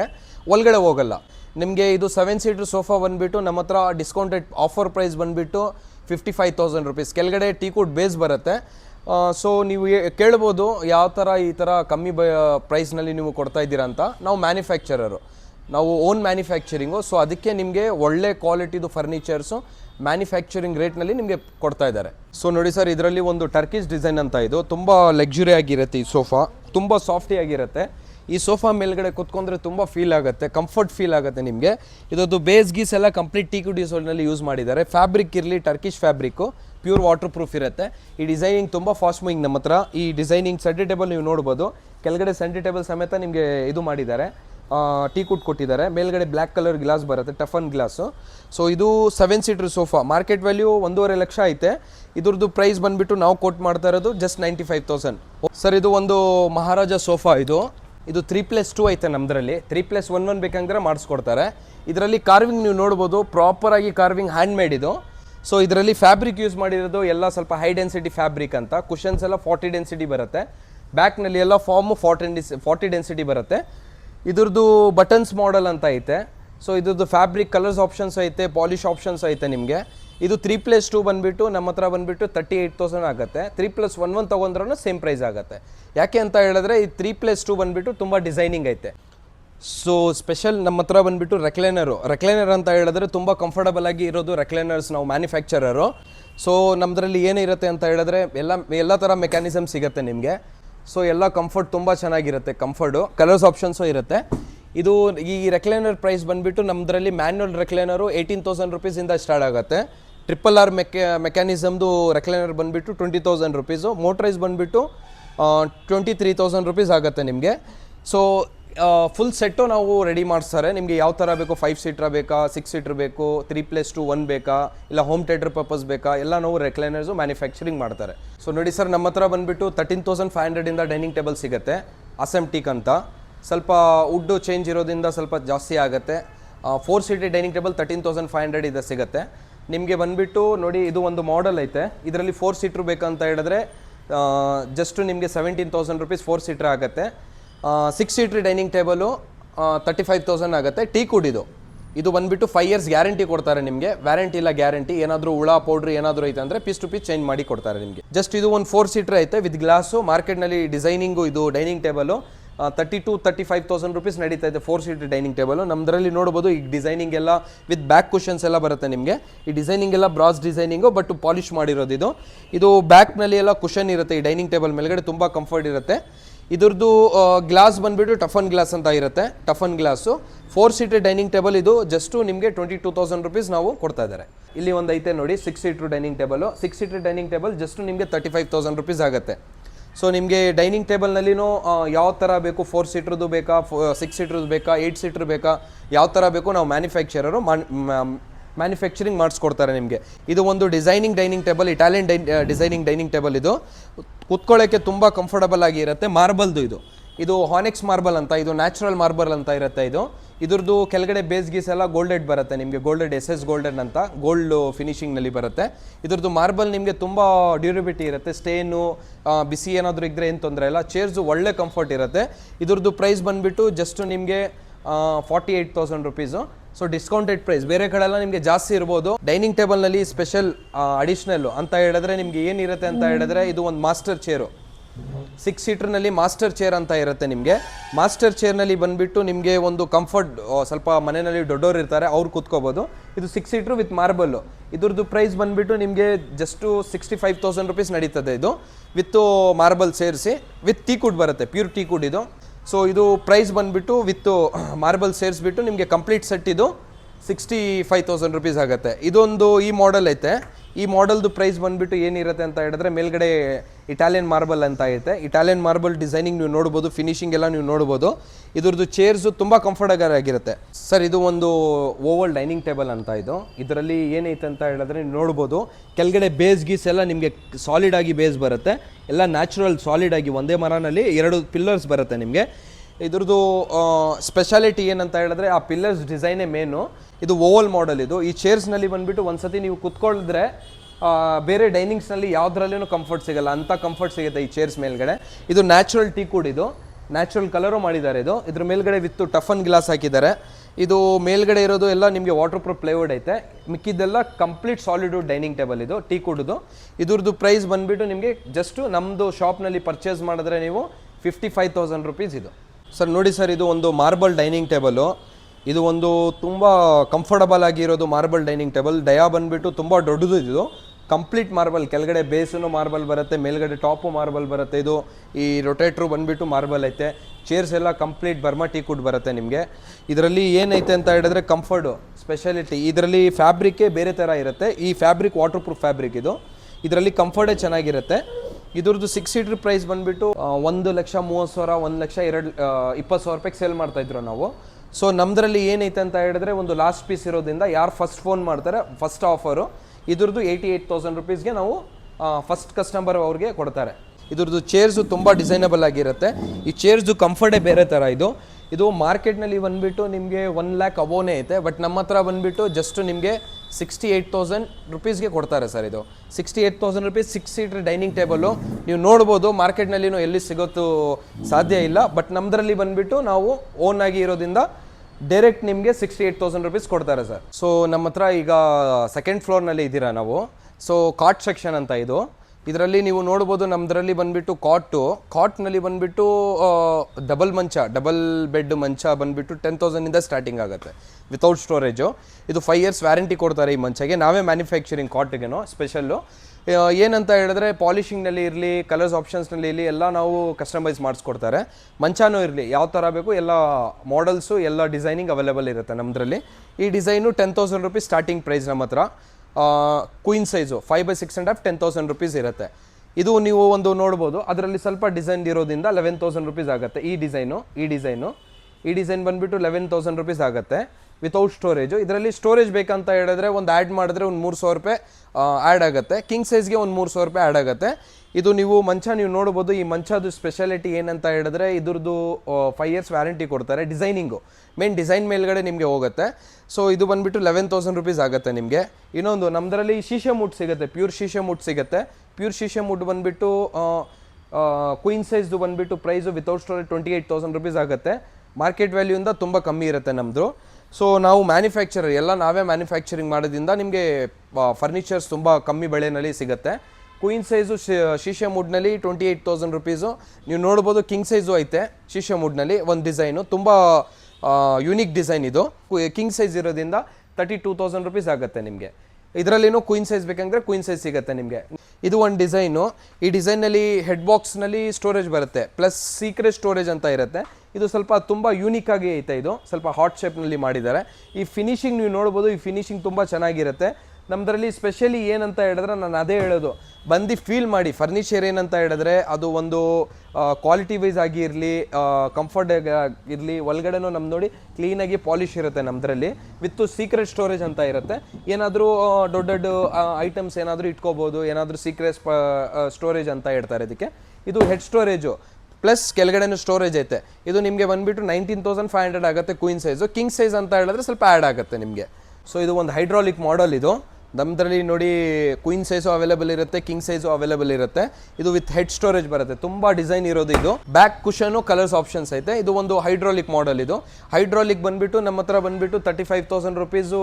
ಒಳಗಡೆ ಹೋಗಲ್ಲ. ನಿಮಗೆ ಇದು ಸೆವೆನ್ ಸೀಟ್ರ್ ಸೋಫಾ ಬಂದುಬಿಟ್ಟು ನಮ್ಮ ಹತ್ರ ಡಿಸ್ಕೌಂಟೆಡ್ ಆಫರ್ ಪ್ರೈಸ್ ಬಂದುಬಿಟ್ಟು ಫಿಫ್ಟಿ ಫೈವ್ ತೌಸಂಡ್ ರುಪೀಸ್ ಕೆಳಗಡೆ ಟೀ ಕೋಟ್ ಬೇಸ್ ಬರುತ್ತೆ. ಸೊ ನೀವು ಕೇಳ್ಬೋದು ಯಾವ ಥರ ಈ ಥರ ಕಮ್ಮಿ ಬ ಪ್ರೈಸ್ನಲ್ಲಿ ನೀವು ಕೊಡ್ತಾ ಇದ್ದೀರಾ ಅಂತ. ನಾವು ಮ್ಯಾನುಫ್ಯಾಕ್ಚರರು ನಾವು ಓನ್ ಮ್ಯಾನುಫ್ಯಾಕ್ಚರಿಂಗು ಸೊ ಅದಕ್ಕೆ ನಿಮಗೆ ಒಳ್ಳೆ ಕ್ವಾಲಿಟಿದು ಫರ್ನಿಚರ್ಸು ಮ್ಯಾನುಫ್ಯಾಕ್ಚರಿಂಗ್ ರೇಟ್ನಲ್ಲಿ ನಿಮಗೆ ಕೊಡ್ತಾ ಇದ್ದಾರೆ. ಸೊ ನೋಡಿ ಸರ್ ಇದರಲ್ಲಿ ಒಂದು ಟರ್ಕಿಶ್ ಡಿಸೈನ್ ಅಂತ ಇದು. ತುಂಬ ಲಕ್ಸುರಿ ಆಗಿರುತ್ತೆ ಈ ಸೋಫಾ ತುಂಬ ಸಾಫ್ಟಿ ಆಗಿರುತ್ತೆ. ಈ ಸೋಫಾ ಮೇಲ್ಗಡೆ ಕುತ್ಕೊಂಡ್ರೆ ತುಂಬ ಫೀಲ್ ಆಗುತ್ತೆ ಕಂಫರ್ಟ್ ಫೀಲ್ ಆಗುತ್ತೆ ನಿಮಗೆ. ಇದೊಂದು ಬೇಸ್ ಗೀಸ್ ಎಲ್ಲ ಕಂಪ್ಲೀಟ್ ಟೀಕು ಡಿಸೋಲ್ನಲ್ಲಿ ಯೂಸ್ ಮಾಡಿದ್ದಾರೆ. ಫ್ಯಾಬ್ರಿಕ್ ಇರಲಿ Turkish fabric pure waterproof ಇರುತ್ತೆ. ಈ ಡಿಸೈನಿಂಗ್ ತುಂಬ ಫಾಸ್ಟ್ ಮೂವಿಂಗ್ ನಮ್ಮ ಹತ್ರ ಈ ಡಿಸೈನಿಂಗ್ ಸೆಂಟಿ ಟೇಬಲ್ ನೀವು ನೋಡ್ಬೋದು. ಕೆಳಗಡೆ ಸೆಂಟಿ ಟೇಬಲ್ ಸಮೇತ ನಿಮಗೆ ಇದು ಮಾಡಿದ್ದಾರೆ. ಟೀ ಕುಟ್ ಕೊಟ್ಟಿದ್ದಾರೆ. ಮೇಲ್ಗಡೆ ಬ್ಲ್ಯಾಕ್ ಕಲರ್ ಗ್ಲಾಸ್ ಬರುತ್ತೆ, ಟಫನ್ ಗ್ಲಾಸು. ಸೊ ಇದು seven seater sofa market value ಒಂದೂವರೆ ಲಕ್ಷ ಐತೆ. ಇದ್ರದ್ದು ಪ್ರೈಸ್ ಬಂದುಬಿಟ್ಟು ನಾವು ಕೋಟ್ ಮಾಡ್ತಾ ಇರೋದು just ninety five thousand sir ಇದು ಒಂದು ಮಹಾರಾಜ ಸೋಫಾ ಇದು. ಇದು ತ್ರೀ ಪ್ಲಸ್ ಟೂ ಐತೆ ನಮ್ಮದ್ರಲ್ಲಿ ತ್ರೀ ಪ್ಲಸ್ ಒನ್ ಒನ್ ಬೇಕಂದ್ರೆ ಮಾಡಿಸ್ಕೊಡ್ತಾರೆ. ಇದರಲ್ಲಿ ಕಾರ್ವಿಂಗ್ ನೀವು ನೋಡ್ಬೋದು ಪ್ರಾಪರಾಗಿ ಕಾರ್ವಿಂಗ್ ಹ್ಯಾಂಡ್ ಮೇಡ್ ಇದು. ಸೊ ಇದರಲ್ಲಿ ಫ್ಯಾಬ್ರಿಕ್ ಯೂಸ್ ಮಾಡಿರೋದು ಎಲ್ಲ ಸ್ವಲ್ಪ ಹೈ ಡೆನ್ಸಿಟಿ ಫ್ಯಾಬ್ರಿಕ್ ಅಂತ. ಕುಷನ್ಸ್ ಎಲ್ಲ ಫಾರ್ಟಿ ಡೆನ್ಸಿಟಿ ಬರುತ್ತೆ. ಬ್ಯಾಕ್ನಲ್ಲಿ ಎಲ್ಲ foam forty density forty density ಬರುತ್ತೆ. ಇದ್ರದ್ದು ಬಟನ್ಸ್ ಮಾಡೆಲ್ ಅಂತ ಐತೆ. ಸೊ ಇದ್ರದ್ದು ಫ್ಯಾಬ್ರಿಕ್ ಕಲರ್ಸ್ ಆಪ್ಷನ್ಸ್ ಐತೆ ಪಾಲಿಶ್ ಆಪ್ಷನ್ಸ್ ಐತೆ ನಿಮಗೆ. ಇದು ತ್ರೀ ಪ್ಲಸ್ ಟು ಬಂದುಬಿಟ್ಟು, ನಮ್ಮ ಹತ್ರ ಬಂದುಬಿಟ್ಟು ತರ್ಟಿ ಏಯ್ಟ್ ತೌಸಂಡ್ ಆಗುತ್ತೆ. ತ್ರೀ ಪ್ಲಸ್ ಒನ್ ಒನ್ ತೊಗೊಂಡ್ರೂ ಸೇಮ್ ಪ್ರೈಸ್ ಆಗುತ್ತೆ. ಯಾಕೆ ಅಂತ ಹೇಳಿದ್ರೆ, ಈ ತ್ರೀ ಪ್ಲಸ್ ಟು ಬಂದುಬಿಟ್ಟು ತುಂಬ ಡಿಸೈನಿಂಗ್ ಐತೆ. ಸೊ ಸ್ಪೆಷಲ್ ನಮ್ಮ ಹತ್ರ ಬಂದುಬಿಟ್ಟು ರೆಕ್ಲೈನರು ರೆಕ್ಲೈನರ್ ಅಂತ ಹೇಳಿದ್ರೆ ತುಂಬ ಕಂಫರ್ಟಬಲ್ ಆಗಿ ಇರೋದು ರೆಕ್ಲೈನರ್ಸ್ ನಾವು ಮ್ಯಾನುಫ್ಯಾಕ್ಚರರು ಸೊ ನಮ್ಮದ್ರಲ್ಲಿ ಏನಿರುತ್ತೆ ಅಂತ ಹೇಳಿದ್ರೆ, ಎಲ್ಲ ಎಲ್ಲ ಥರ ಮೆಕ್ಯಾನಿಸಮ್ ಸಿಗುತ್ತೆ ನಿಮಗೆ. ಸೊ ಎಲ್ಲ ಕಂಫರ್ಟ್ ತುಂಬ ಚೆನ್ನಾಗಿರುತ್ತೆ ಕಂಫರ್ಟು ಕಲರ್ಸ್ ಆಪ್ಷನ್ಸು ಇರುತ್ತೆ. ಇದು ಈ ರೆಕ್ಲೈನರ್ ಪ್ರೈಸ್ ಬಂದುಬಿಟ್ಟು ನಮ್ಮದ್ರಲ್ಲಿ ಮ್ಯಾನ್ಯಲ್ ರೆಕ್ಲೈನರು ಏಯ್ಟೀನ್ ತೌಸಂಡ್ ರುಪೀಸಿಂದ ಸ್ಟಾರ್ಟ್ ಆಗುತ್ತೆ. ಟ್ರಿಪಲ್ ಆರ್ ಮೆಕ್ಯಾ ಮೆಕ್ಯಾನಿಸಮ್ದು ರೆಕ್ಲೈನರ್ ಬಂದುಬಿಟ್ಟು ಟ್ವೆಂಟಿ ತೌಸಂಡ್ ರುಪೀಸು ಮೋಟ್ರೈಸ್ ಬಂದುಬಿಟ್ಟು ಟ್ವೆಂಟಿ ತ್ರೀ ತೌಸಂಡ್ ರುಪೀಸ್ ಆಗುತ್ತೆ ನಿಮಗೆ. ಸೊ ಫುಲ್ ಸೆಟ್ಟು ನಾವು ರೆಡಿ ಮಾಡಿಸ್ತಾರೆ ನಿಮಗೆ ಯಾವ ಥರ ಬೇಕು? ಫೈವ್ ಸೀಟ್ರ್ ಬೇಕಾ? ಸಿಕ್ಸ್ ಸೀಟ್ರ್ ಬೇಕು? ತ್ರೀ ಪ್ಲೇಸ್ ಟು ಒನ್ ಬೇಕಾ? ಇಲ್ಲ ಹೋಮ್ ಥಿಯೇಟರ್ ಪರ್ಪಸ್ ಬೇಕಾ? ಎಲ್ಲ ನಾವು ರೆಕ್ಲೈನರ್ಸು ಮ್ಯಾನುಫ್ಯಾಕ್ಚರಿಂಗ್ ಮಾಡ್ತಾರೆ. ಸೊ ನೋಡಿ ಸರ್ ನಮ್ಮ ಹತ್ರ ಬಂದುಬಿಟ್ಟು ತರ್ಟೀನ್ ತೌಸಂಡ್ ಫೈವ್ ಹಂಡ್ರೆಡಿಂದ ಡೈನಿಂಗ್ ಟೇಬಲ್ ಸಿಗುತ್ತೆ. ಅಸೆಮ್ಟಿಕ್ ಅಂತ. ಸ್ವಲ್ಪ ವುಡ್ಡು ಚೇಂಜ್ ಇರೋದ್ರಿಂದ ಸ್ವಲ್ಪ ಜಾಸ್ತಿ ಆಗುತ್ತೆ. Four seater dining table thirteen thousand five hundred ಇದೆ ಸಿಗುತ್ತೆ. ನಿಮಗೆ ಬಂದುಬಿಟ್ಟು ನೋಡಿ ಇದು ಒಂದು ಮಾಡೆಲ್ ಐತೆ. ಇದರಲ್ಲಿ ಫೋರ್ ಸೀಟ್ರ್ ಬೇಕಂತ ಹೇಳಿದ್ರೆ ಜಸ್ಟ್ ನಿಮಗೆ seventeen thousand rupees four seater ಆಗುತ್ತೆ. Six seater dining table thirty five thousand ಆಗುತ್ತೆ. Teak wood. ಇದು ಬಂದುಬಿಟ್ಟು ಫೈವ್ ಇಯರ್ಸ್ ಗ್ಯಾರಂಟಿ ಕೊಡ್ತಾರೆ ನಿಮಗೆ. ವ್ಯಾರಂಟಿ ಇಲ್ಲ ಗ್ಯಾರಂಟಿ ಏನಾದರೂ ಹುಳ ಪೌಡ್ರ್ ಏನಾದರೂ ಐತೆ ಅಂದರೆ ಪೀಸ್ ಟು ಪೀಸ್ ಚೇಂಜ್ ಮಾಡಿ ಕೊಡ್ತಾರೆ ನಿಮಗೆ. ಜಸ್ಟ್ ಇದು ಒಂದು ಫೋರ್ ಸೀಟ್ರ್ ಐತೆ ವಿತ್ ಗ್ಲಾಸು ಮಾರ್ಕೆಟ್ನಲ್ಲಿ ಡಿಸೈನಿಂಗು ಇದು dining table thirty two thirty five thousand rupees ನಡೀತಾ ಇದೆ ಫೋರ್ ಸೀಟ್ ಡೈನಿಂಗ್ ಟೇಬಲು ನಮ್ಮದರಲ್ಲಿ ನೋಡ್ಬೋದು ಈ ಡಿಸೈನಿಂಗ್ ಎಲ್ಲ ವಿತ್ ಬ್ಯಾಕ್ ಕುಷನ್ಸ್ ಎಲ್ಲ ಬರುತ್ತೆ ನಿಮಗೆ. ಈ ಡಿಸೈನಿಂಗ್ ಎಲ್ಲ ಬ್ರಾಸ್ ಡಿಸೈನಿಂಗು ಬಟ್ ಪಾಲಿಶ್ ಮಾಡಿರೋದು ಇದು. ಇದು ಬ್ಯಾಕ್ನಲ್ಲಿ ಎಲ್ಲ ಕುಷನ್ ಇರುತ್ತೆ ಈ ಡೈನಿಂಗ್ ಟೇಬಲ್ ಮೇಲ್ಗಡೆ, ತುಂಬ ಕಂಫರ್ಟ್ ಇರುತ್ತೆ. ಇದ್ರದ್ದು ಗ್ಲಾಸ್ ಬಂದುಬಿಟ್ಟು ಟಫನ್ ಗ್ಲಾಸ್ ಅಂತ ಇರುತ್ತೆ. Toughen glass. Four seater dining table ಇದು ಜಸ್ಟು ನಿಮಗೆ ಟ್ವೆಂಟಿ ಟೂ ತೌಸಂಡ್ ರುಪೀಸ್ ನಾವು ಕೊಡ್ತಾ ಇದ್ದಾರೆ. ಇಲ್ಲಿ ಒಂದು ಐತೆ ನೋಡಿ six seater dining table six seater dining table just ನಿಮಗೆ ತರ್ಟಿ ಫೈವ್ ತೌಸಂಡ್ ರುಪೀಸ್ ಆಗುತ್ತೆ. ಸೊ ನಿಮಗೆ ಡೈನಿಂಗ್ ಟೇಬಲ್ನಲ್ಲಿನೂ ಯಾವ ಥರ ಬೇಕು? ಫೋರ್ ಸೀಟ್ರದ್ದು ಬೇಕಾ? ಫೋ ಸಿಕ್ಸ್ ಸೀಟ್ರದ್ದು ಬೇಕಾ? ಏಯ್ಟ್ ಸೀಟ್ರ್ ಬೇಕಾ? ಯಾವ ಥರ ಬೇಕು? ನಾವು ಮ್ಯಾನುಫ್ಯಾಕ್ಚರರು ಮ್ಯಾನುಫ್ಯಾಕ್ಚರಿಂಗ್ ಮಾಡಿಸ್ಕೊಡ್ತಾರೆ ನಿಮಗೆ. ಇದು ಒಂದು ಡಿಸೈನಿಂಗ್ ಡೈನಿಂಗ್ ಟೇಬಲ್ ಇಟಾಲಿಯನ್ ಡೈ ಡಿಸೈನಿಂಗ್ ಡೈನಿಂಗ್ ಟೇಬಲ್ ಇದು. ಕುತ್ಕೊಳ್ಳೋಕ್ಕೆ ತುಂಬ ಕಂಫರ್ಟಬಲ್ ಆಗಿ ಇರುತ್ತೆ. ಮಾರ್ಬಲ್ದು ಇದು. ಇದು ಹಾನೆಕ್ಸ್ ಮಾರ್ಬಲ್ ಅಂತ, ಇದು ನ್ಯಾಚುರಲ್ ಮಾರ್ಬಲ್ ಅಂತ ಇರುತ್ತೆ ಇದು. ಇದ್ರದ್ದು ಕೆಳಗಡೆ ಬೇಸ್ ಗೀಸ್ ಎಲ್ಲ ಗೋಲ್ಡೆಡ್ ಬರುತ್ತೆ ನಿಮಗೆ. ಗೋಲ್ಡೆಡ್ ಎಸ್ ಎಸ್ ಗೋಲ್ಡನ್ ಅಂತ ಗೋಲ್ಡ್ ಫಿನಿಶಿಂಗ್ನಲ್ಲಿ ಬರುತ್ತೆ. ಇದ್ರದ್ದು ಮಾರ್ಬಲ್ ನಿಮಗೆ ತುಂಬ ಡ್ಯೂರಿಬಿಟಿ ಇರುತ್ತೆ. ಸ್ಟೇನು ಬಿಸಿ ಏನಾದರೂ ಇದ್ದರೆ ಏನು ತೊಂದರೆ ಇಲ್ಲ. ಚೇರ್ಸು ಒಳ್ಳೆ ಕಂಫರ್ಟ್ ಇರುತ್ತೆ. ಇದ್ರದ್ದು ಪ್ರೈಸ್ ಬಂದುಬಿಟ್ಟು ಜಸ್ಟ್ ನಿಮಗೆ forty eight thousand rupees so discounted price ಬೇರೆ ಕಡೆ ಎಲ್ಲ ನಿಮಗೆ ಜಾಸ್ತಿ ಇರ್ಬೋದು. ಡೈನಿಂಗ್ ಟೇಬಲ್ನಲ್ಲಿ ಸ್ಪೆಷಲ್ ಅಡಿಷ್ನಲ್ ಅಂತ ಹೇಳಿದ್ರೆ ನಿಮಗೆ ಏನಿರುತ್ತೆ ಅಂತ ಹೇಳಿದ್ರೆ ಇದು ಒಂದು ಮಾಸ್ಟರ್ ಚೇರು ಸಿಕ್ಸ್ ಸೀಟರ್ನಲ್ಲಿ ಮಾಸ್ಟರ್ ಚೇರ್ ಅಂತ ಇರುತ್ತೆ ನಿಮಗೆ. ಮಾಸ್ಟರ್ ಚೇರ್ನಲ್ಲಿ ಬಂದುಬಿಟ್ಟು ನಿಮಗೆ ಒಂದು ಕಂಫರ್ಟ್ ಸ್ವಲ್ಪ ಮನೆಯಲ್ಲಿ ದೊಡ್ಡವರು ಇರ್ತಾರೆ, ಅವ್ರು ಕೂತ್ಕೋಬೋದು. ಇದು ಸಿಕ್ಸ್ ಸೀಟ್ರು ವಿತ್ ಮಾರ್ಬಲ್ಲು ಇದ್ರದ್ದು ಪ್ರೈಸ್ ಬಂದುಬಿಟ್ಟು ನಿಮಗೆ just sixty five thousand rupees ನಡೀತದೆ ಇದು. ವಿತ್ತು ಮಾರ್ಬಲ್ ಸೇರಿಸಿ. ವಿತ್ ಟೀ ಕುಡ್ ಬರುತ್ತೆ ಪ್ಯೂರ್ ಟೀ ಕುಡ್ ಇದು. ಸೊ ಇದು ಪ್ರೈಸ್ ಬಂದುಬಿಟ್ಟು ವಿತ್ತು ಮಾರ್ಬಲ್ ಸೇರಿಸ್ಬಿಟ್ಟು ನಿಮಗೆ ಕಂಪ್ಲೀಟ್ ಸೆಟ್ ಇದು ಸಿಕ್ಸ್ಟಿ ಫೈವ್ ತೌಸಂಡ್ ರುಪೀಸ್ ಆಗುತ್ತೆ. ಇದೊಂದು ಈ ಮಾಡೆಲ್ ಐತೆ. ಈ ಮಾಡೆಲ್ದು ಪ್ರೈಸ್ ಬಂದುಬಿಟ್ಟು ಏನಿರುತ್ತೆ ಅಂತ ಹೇಳಿದ್ರೆ ಮೇಲ್ಗಡೆ ಇಟಾಲಿಯನ್ ಮಾರ್ಬಲ್ ಅಂತ ಐತೆ. ಇಟಾಲಿಯನ್ ಮಾರ್ಬಲ್ ಡಿಸೈನಿಂಗ್ ನೀವು ನೋಡ್ಬೋದು ಫಿನಿಶಿಂಗ್ ಎಲ್ಲ ನೀವು ನೋಡ್ಬೋದು. ಇದ್ರದ್ದು ಚೇರ್ಸು ತುಂಬ ಕಂಫರ್ಟಬಲ್ ಆಗಿರುತ್ತೆ. ಸರ್ ಇದು ಒಂದು ಓವಲ್ ಡೈನಿಂಗ್ ಟೇಬಲ್ ಅಂತ ಇದು. ಇದರಲ್ಲಿ ಏನೈತೆ ಅಂತ ಹೇಳಿದ್ರೆ ನೀವು ನೋಡ್ಬೋದು, ಕೆಳಗಡೆ ಬೇಸ್ ಗೀಸ್ ಎಲ್ಲ ನಿಮಗೆ ಸಾಲಿಡ್ ಆಗಿ ಬೇಸ್ ಬರುತ್ತೆ. ಎಲ್ಲ ನ್ಯಾಚುರಲ್ ಸಾಲಿಡ್ ಆಗಿ ಒಂದೇ ಮರನಲ್ಲಿ ಎರಡು ಪಿಲ್ಲರ್ಸ್ ಬರುತ್ತೆ ನಿಮಗೆ. ಇದ್ರದ್ದು ಸ್ಪೆಷಾಲಿಟಿ ಏನಂತ ಹೇಳಿದ್ರೆ ಆ ಪಿಲ್ಲರ್ಸ್ ಡಿಸೈನೇ ಮೇನು ಇದು ಓವಲ್ ಮಾಡೆಲ್ ಇದು. ಈ ಚೇರ್ಸ್ನಲ್ಲಿ ಬಂದುಬಿಟ್ಟು ಒಂದ್ಸತಿ ನೀವು ಕುತ್ಕೊಳ್ಳಿದ್ರೆ ಬೇರೆ ಡೈನಿಂಗ್ಸ್ನಲ್ಲಿ ಯಾವುದ್ರಲ್ಲೂ ಕಂಫರ್ಟ್ ಸಿಗಲ್ಲ. ಅಂಥ ಕಂಫರ್ಟ್ ಸಿಗುತ್ತೆ ಈ ಚೇರ್ಸ್ ಮೇಲ್ಗಡೆ. ಇದು ನ್ಯಾಚುರಲ್ ಟೀ ಕೂಡ ಇದು. ನ್ಯಾಚುರಲ್ ಕಲರು ಮಾಡಿದ್ದಾರೆ ಇದು. ಇದ್ರ ಮೇಲ್ಗಡೆ ವಿತ್ತು ಟಫನ್ ಗ್ಲಾಸ್ ಹಾಕಿದ್ದಾರೆ. ಇದು ಮೇಲ್ಗಡೆ ಇರೋದು ಎಲ್ಲ ನಿಮಗೆ ವಾಟರ್ ಪ್ರೂಫ್ ಪ್ಲೇವುಡ್ ಐತೆ. ಮಿಕ್ಕಿದ್ದೆಲ್ಲ ಕಂಪ್ಲೀಟ್ ಸಾಲಿಡ್ ಡೈನಿಂಗ್ ಟೇಬಲ್ ಇದು ಟೀ ಕುಡ್ದು. ಇದ್ರದ್ದು ಪ್ರೈಸ್ ಬಂದುಬಿಟ್ಟು ನಿಮಗೆ ಜಸ್ಟು ನಮ್ಮದು ಶಾಪ್ನಲ್ಲಿ ಪರ್ಚೇಸ್ ಮಾಡಿದ್ರೆ ನೀವು ಫಿಫ್ಟಿ ಫೈವ್ ತೌಸಂಡ್ ರುಪೀಸ್ ಇದು. ಸರ್, ನೋಡಿ ಸರ್, ಇದು ಒಂದು ಮಾರ್ಬಲ್ ಡೈನಿಂಗ್ ಟೇಬಲು ಇದು ಒಂದು ತುಂಬ ಕಂಫರ್ಟಬಲ್ ಆಗಿರೋದು ಮಾರ್ಬಲ್ ಡೈನಿಂಗ್ ಟೇಬಲ್ ಡಯಾ ಬಂದುಬಿಟ್ಟು ತುಂಬ ದೊಡ್ಡದು ಇದು. ಕಂಪ್ಲೀಟ್ ಮಾರ್ಬಲ್ ಕೆಳಗಡೆ ಬೇಸೂ ಮಾರ್ಬಲ್ ಬರುತ್ತೆ, ಮೇಲ್ಗಡೆ ಟಾಪು ಮಾರ್ಬಲ್ ಬರುತ್ತೆ. ಇದು ಈ ರೊಟೇಟ್ರು ಬಂದುಬಿಟ್ಟು ಮಾರ್ಬಲ್ ಐತೆ. ಚೇರ್ಸ್ ಎಲ್ಲ ಕಂಪ್ಲೀಟ್ ಬರ್ಮಾ ಟೀ ಕುಡ್ ಬರುತ್ತೆ ನಿಮಗೆ. ಇದರಲ್ಲಿ ಏನೈತೆ ಅಂತ ಹೇಳಿದ್ರೆ ಕಂಫರ್ಟು ಸ್ಪೆಷಾಲಿಟಿ ಇದರಲ್ಲಿ ಫ್ಯಾಬ್ರಿಕ್ಕೇ ಬೇರೆ ಥರ ಇರುತ್ತೆ. ಈ ಫ್ಯಾಬ್ರಿಕ್ ವಾಟರ್ ಪ್ರೂಫ್ ಫ್ಯಾಬ್ರಿಕ್ ಇದು. ಇದರಲ್ಲಿ ಕಂಫರ್ಟೇ ಚೆನ್ನಾಗಿರುತ್ತೆ. ಇದ್ರದ್ದು ಸಿಕ್ಸ್ ಸೀಟ್ರ್ ಪ್ರೈಸ್ ಬಂದುಬಿಟ್ಟು ಒಂದು ಲಕ್ಷ ಮೂವತ್ತು ಸಾವಿರ, ಒಂದು ಲಕ್ಷ ಎರಡು ಇಪ್ಪತ್ತು ಸಾವಿರ ರೂಪಾಯಿಗೆ ಸೇಲ್ ಮಾಡ್ತಾಯಿದ್ರು ನಾವು. ಸೊ ನಮ್ಮದ್ರಲ್ಲಿ ಏನೈತೆ ಅಂತ ಹೇಳಿದ್ರೆ ಒಂದು ಲಾಸ್ಟ್ ಪೀಸ್ ಇರೋದ್ರಿಂದ ಯಾರು ಫಸ್ಟ್ ಫೋನ್ ಮಾಡ್ತಾರೆ ಫಸ್ಟ್ ಆಫರು ಇದ್ರದ್ದು ಏಯ್ಟಿ ಏಯ್ಟ್ ತೌಸಂಡ್ ರುಪೀಸ್ಗೆ ನಾವು ಫಸ್ಟ್ ಕಸ್ಟಮರ್ ಅವ್ರಿಗೆ ಕೊಡ್ತಾರೆ. ಇದ್ರದ್ದು ಚೇರ್ಸು ತುಂಬ ಡಿಸೈನಬಲ್ ಆಗಿರುತ್ತೆ. ಈ ಚೇರ್ಸು ಕಂಫರ್ಟೇ ಬೇರೆ ಥರ ಇದು. ಇದು ಮಾರ್ಕೆಟ್ನಲ್ಲಿ ಬಂದುಬಿಟ್ಟು ನಿಮಗೆ ಒನ್ ಲ್ಯಾಕ್ ಅಬೋನೇ ಐತೆ ಬಟ್ ನಮ್ಮ ಹತ್ರ ಬಂದುಬಿಟ್ಟು ಜಸ್ಟ್ ನಿಮಗೆ ಸಿಕ್ಸ್ಟಿ ಏಯ್ಟ್ ತೌಸಂಡ್ ರುಪೀಸ್ಗೆ ಕೊಡ್ತಾರೆ ಸರ್ ಇದು. Sixty eight thousand rupees six seater dining table ನೀವು ನೋಡ್ಬೋದು, ಮಾರ್ಕೆಟ್ನಲ್ಲಿನೂ ಎಲ್ಲಿ ಸಿಗೋದು ಸಾಧ್ಯ ಇಲ್ಲ ಬಟ್ ನಮ್ಮದ್ರಲ್ಲಿ ಬಂದುಬಿಟ್ಟು ನಾವು ಓನ್ ಆಗಿ ಇರೋದ್ರಿಂದ ಡೈರೆಕ್ಟ್ ನಿಮಗೆ ಸಿಕ್ಸ್ಟಿ ಏಯ್ಟ್ ತೌಸಂಡ್ ರುಪೀಸ್ ಕೊಡ್ತಾರೆ ಸರ್ ಸೊ ನಮ್ಮ ಹತ್ರ ಈಗ ಸೆಕೆಂಡ್ ಫ್ಲೋರ್ನಲ್ಲಿ ಇದ್ದೀರಾ ನಾವು. ಸೊ ಕಾಟ್ ಸೆಕ್ಷನ್ ಅಂತ ಇದು. ಇದರಲ್ಲಿ ನೀವು ನೋಡ್ಬೋದು ನಮ್ಮದ್ರಲ್ಲಿ ಬಂದುಬಿಟ್ಟು ಕಾಟು ಕಾಟ್ನಲ್ಲಿ ಬಂದುಬಿಟ್ಟು ಡಬಲ್ ಮಂಚ ಡಬಲ್ ಬೆಡ್ ಮಂಚ ಬಂದ್ಬಿಟ್ಟು ಟೆನ್ ತೌಸಂಡಿಂದ ಸ್ಟಾರ್ಟಿಂಗ್ ಆಗುತ್ತೆ ವಿತೌಟ್ ಸ್ಟೋರೇಜು ಇದು ಫೈವ್ ಇಯರ್ಸ್ ವ್ಯಾರಂಟಿ ಕೊಡ್ತಾರೆ ಈ ಮಂಚಗೆ. ನಾವೇ ಮ್ಯಾನುಫ್ಯಾಕ್ಚರಿಂಗ್ ಕಾಟ್ಗೇನೋ ಸ್ಪೆಷಲ್ಲು ಏನಂತ ಹೇಳಿದ್ರೆ ಪಾಲಿಶಿಂಗ್ನಲ್ಲಿ ಇರಲಿ ಕಲರ್ಸ್ ಆಪ್ಷನ್ಸ್ನಲ್ಲಿ ಇರಲಿ, ಎಲ್ಲ ನಾವು ಕಸ್ಟಮೈಸ್ ಮಾಡಿಸ್ಕೊಡ್ತಾರೆ. ಮಂಚನೂ ಇರಲಿ, ಯಾವ ಥರ ಬೇಕು ಎಲ್ಲ ಮಾಡಲ್ಸು ಎಲ್ಲ ಡಿಸೈನಿಂಗ್ ಅವೈಲೇಬಲ್ ಇರುತ್ತೆ ನಮ್ಮದ್ರಲ್ಲಿ ಈ design ten thousand rupees starting price ನಮ್ಮ ಹತ್ರ. Queen size five by six and half ten thousand rupees ಇರುತ್ತೆ. ಇದು ನೀವು ಒಂದು ನೋಡ್ಬೋದು, ಅದರಲ್ಲಿ ಸ್ವಲ್ಪ ಡಿಸೈನ್ ಇರೋದ್ರಿಂದ ಲೆವೆನ್ ತೌಸಂಡ್ ರುಪೀಸ್ ಆಗುತ್ತೆ. ಈ ಡಿಸೈನು ಈ ಡಿಸೈನು ಈ ಡಿಸೈನ್ ಬಂದುಬಿಟ್ಟು ಲೆವೆನ್ ತೌಸಂಡ್ ರುಪೀಸ್ ಆಗುತ್ತೆ. ವಿತೌಟ್ ಸ್ಟೋರೇಜು ಇದರಲ್ಲಿ ಸ್ಟೋರೇಜ್ ಬೇಕಂತ ಹೇಳಿದ್ರೆ ಒಂದು ಆ್ಯಡ್ ಮಾಡಿದ್ರೆ ಒಂದು ಮೂರು ಸಾವಿರ ರೂಪಾಯಿ ಆ್ಯಡ್ ಆಗುತ್ತೆ. ಕಿಂಗ್ ಸೈಜ್ಗೆ ಒಂದು ಮೂರು ಸಾವಿರ ರೂಪಾಯಿ ಆ್ಯಡ್ ಆಗುತ್ತೆ. ಇದು ನೀವು ಮಂಚ ನೀವು ನೋಡ್ಬೋದು ಈ ಮಂಚದ ಸ್ಪೆಷಾಲಿಟಿ ಏನಂತ ಹೇಳಿದ್ರೆ ಇದ್ರದ್ದು ಫೈವ್ ಇಯರ್ಸ್ ವ್ಯಾರಂಟಿ ಕೊಡ್ತಾರೆ ಡಿಸೈನಿಂಗು ಮೇನ್ ಡಿಸೈನ್ ಮೇಲ್ಗಡೆ ನಿಮಗೆ ಹೋಗುತ್ತೆ. ಸೊ ಇದು ಬಂದುಬಿಟ್ಟು ಲೆವೆನ್ ತೌಸಂಡ್ ರುಪೀಸ್ ಆಗುತ್ತೆ ನಿಮಗೆ. ಇನ್ನೊಂದು ನಮ್ಮದರಲ್ಲಿ ಶೀಶೆ ಮುಟ್ ಸಿಗುತ್ತೆ ಪ್ಯೂರ್ ಶೀಶೆ ಸಿಗುತ್ತೆ. ಪ್ಯೂರ್ ಶೀಶೆ ಮುಟ್ ಬಂದುಬಿಟ್ಟು ಕ್ವೀನ್ ಸೈಜ್ದು ಬಂದುಬಿಟ್ಟು price without storage twenty eight thousand rupees ಆಗುತ್ತೆ ಮಾರ್ಕೆಟ್ ವ್ಯಾಲ್ಯೂಯಿಂದ ತುಂಬ ಕಮ್ಮಿ ಇರುತ್ತೆ ನಮ್ಮದು ಸೊ ನಾವು ಮ್ಯಾನುಫ್ಯಾಕ್ಚರರ್ ಎಲ್ಲ ನಾವೇ ಮ್ಯಾನುಫ್ಯಾಕ್ಚರಿಂಗ್ ಮಾಡೋದ್ರಿಂದ ನಿಮಗೆ ಫರ್ನಿಚರ್ಸ್ ತುಂಬ ಕಮ್ಮಿ ಬೆಲೆಯಲ್ಲಿ ಸಿಗುತ್ತೆ. ಕ್ವೀನ್ ಸೈಜು ಶೀಶೆ ಮುಡ್ನಲ್ಲಿ ಟ್ವೆಂಟಿ ಏಯ್ಟ್ ತೌಸಂಡ್ ರುಪೀಸು ನೀವು ನೋಡ್ಬೋದು ಕಿಂಗ್ ಸೈಜು ಐತೆ, ಶೀಶೆ ಮುಡ್ನಲ್ಲಿ ಒಂದು ಡಿಸೈನು ತುಂಬ ಯುನೀಕ್ ಡಿಸೈನ್ ಇದು. ಕಿಂಗ್ ಸೈಜ್ ಇರೋದ್ರಿಂದ ತರ್ಟಿ ಟೂ ತೌಸಂಡ್ ರುಪೀಸ್ ಆಗುತ್ತೆ ನಿಮಗೆ. ಇದರಲ್ಲಿನೂ ಕ್ವೀನ್ ಸೈಜ್ ಬೇಕಂದ್ರೆ ಕ್ವೀನ್ ಸೈಜ್ ಸಿಗುತ್ತೆ ನಿಮಗೆ. ಇದು ಒಂದು ಡಿಸೈನು ಈ ಡಿಸೈನಲ್ಲಿ ಹೆಡ್ ಬಾಕ್ಸ್ನಲ್ಲಿ ಸ್ಟೋರೇಜ್ ಬರುತ್ತೆ. ಪ್ಲಸ್ ಸೀಕ್ರೆಟ್ ಸ್ಟೋರೇಜ್ ಅಂತ ಇರುತ್ತೆ. ಇದು ಸ್ವಲ್ಪ ತುಂಬ ಯೂನಿಕ್ ಆಗಿ ಐತೆ ಇದು. ಸ್ವಲ್ಪ ಹಾಟ್ ಶೇಪ್ನಲ್ಲಿ ಮಾಡಿದ್ದಾರೆ. ಈ ಫಿನಿಶಿಂಗ್ ನೀವು ನೋಡ್ಬೋದು, ಈ ಫಿನಿಶಿಂಗ್ ತುಂಬ ಚೆನ್ನಾಗಿರುತ್ತೆ. ನಮ್ಮದ್ರಲ್ಲಿ ಸ್ಪೆಷಲಿ ಏನಂತ ಹೇಳಿದ್ರೆ ನಾನು ಅದೇ ಹೇಳೋದು. ಬಂದು ಫೀಲ್ ಮಾಡಿ ಫರ್ನಿಚರ್ ಏನಂತ ಹೇಳಿದ್ರೆ ಅದು ಒಂದು ಕ್ವಾಲಿಟಿ ವೈಸ್ ಆಗಿ ಇರಲಿ ಕಂಫರ್ಟ್ ಇರಲಿ, ಒಳಗಡೆನೂ ನಮ್ಮ ನೋಡಿ ಕ್ಲೀನಾಗಿ ಪಾಲಿಶ್ ಇರುತ್ತೆ ನಮ್ಮದ್ರಲ್ಲಿ ವಿತ್ ಸೀಕ್ರೆಟ್ ಸ್ಟೋರೇಜ್ ಅಂತ ಇರುತ್ತೆ. ಏನಾದರೂ ದೊಡ್ಡ ದೊಡ್ಡ ಐಟಮ್ಸ್ ಏನಾದರೂ ಇಟ್ಕೋಬೋದು, ಏನಾದರೂ ಸೀಕ್ರೆಟ್ ಸ್ಟೋರೇಜ್ ಅಂತ ಹೇಳ್ತಾರೆ ಇದಕ್ಕೆ. ಇದು ಹೆಡ್ ಸ್ಟೋರೇಜು ಪ್ಲಸ್ ಕೆಳಗಡೆನೂ ಸ್ಟೋರೇಜ್ ಐತೆ. ಇದು ನಿಮಗೆ ಬಂದುಬಿಟ್ಟು ನೈನ್ಟೀನ್ ತೌಸಂಡ್ ಫೈವ್ ಹಂಡ್ರೆಡ್ ಆಗುತ್ತೆ ಕ್ವೀನ್ ಸೈಜು ಕಿಂಗ್ ಸೈಜ್ ಅಂತ ಹೇಳಿದ್ರೆ ಸ್ವಲ್ಪ ಆ್ಯಡ್ ಆಗುತ್ತೆ ನಿಮಗೆ. ಸೊ ಇದು ಒಂದು ಹೈಡ್ರಾಲಿಕ್ ಮಾಡಲ್ ಇದು. ನಮ್ಮದ್ರಲ್ಲಿ ನೋಡಿ ಕ್ವೀನ್ ಸೈಜು ಅವೈಲೇಬಲ್ ಇರುತ್ತೆ ಕಿಂಗ್ ಸೈಜು ಅವೈಲೇಬಲ್ ಇರುತ್ತೆ. ಇದು ವಿತ್ ಹೆಡ್ ಸ್ಟೋರೇಜ್ ಬರುತ್ತೆ. ತುಂಬ ಡಿಸೈನ್ ಇರೋದು ಇದು. ಬ್ಯಾಕ್ ಕುಷನು ಕಲರ್ಸ್ ಆಪ್ಷನ್ಸ್ ಐತೆ. ಇದು ಒಂದು ಹೈಡ್ರಾಲಿಕ್ ಮಾಡೆಲ್ ಇದು. ಹೈಡ್ರಾಲಿಕ್ ಬಂದ್ಬಿಟ್ಟು ನಮ್ಮ ಹತ್ರ ಬಂದ್ಬಿಟ್ಟು thirty five thousand rupees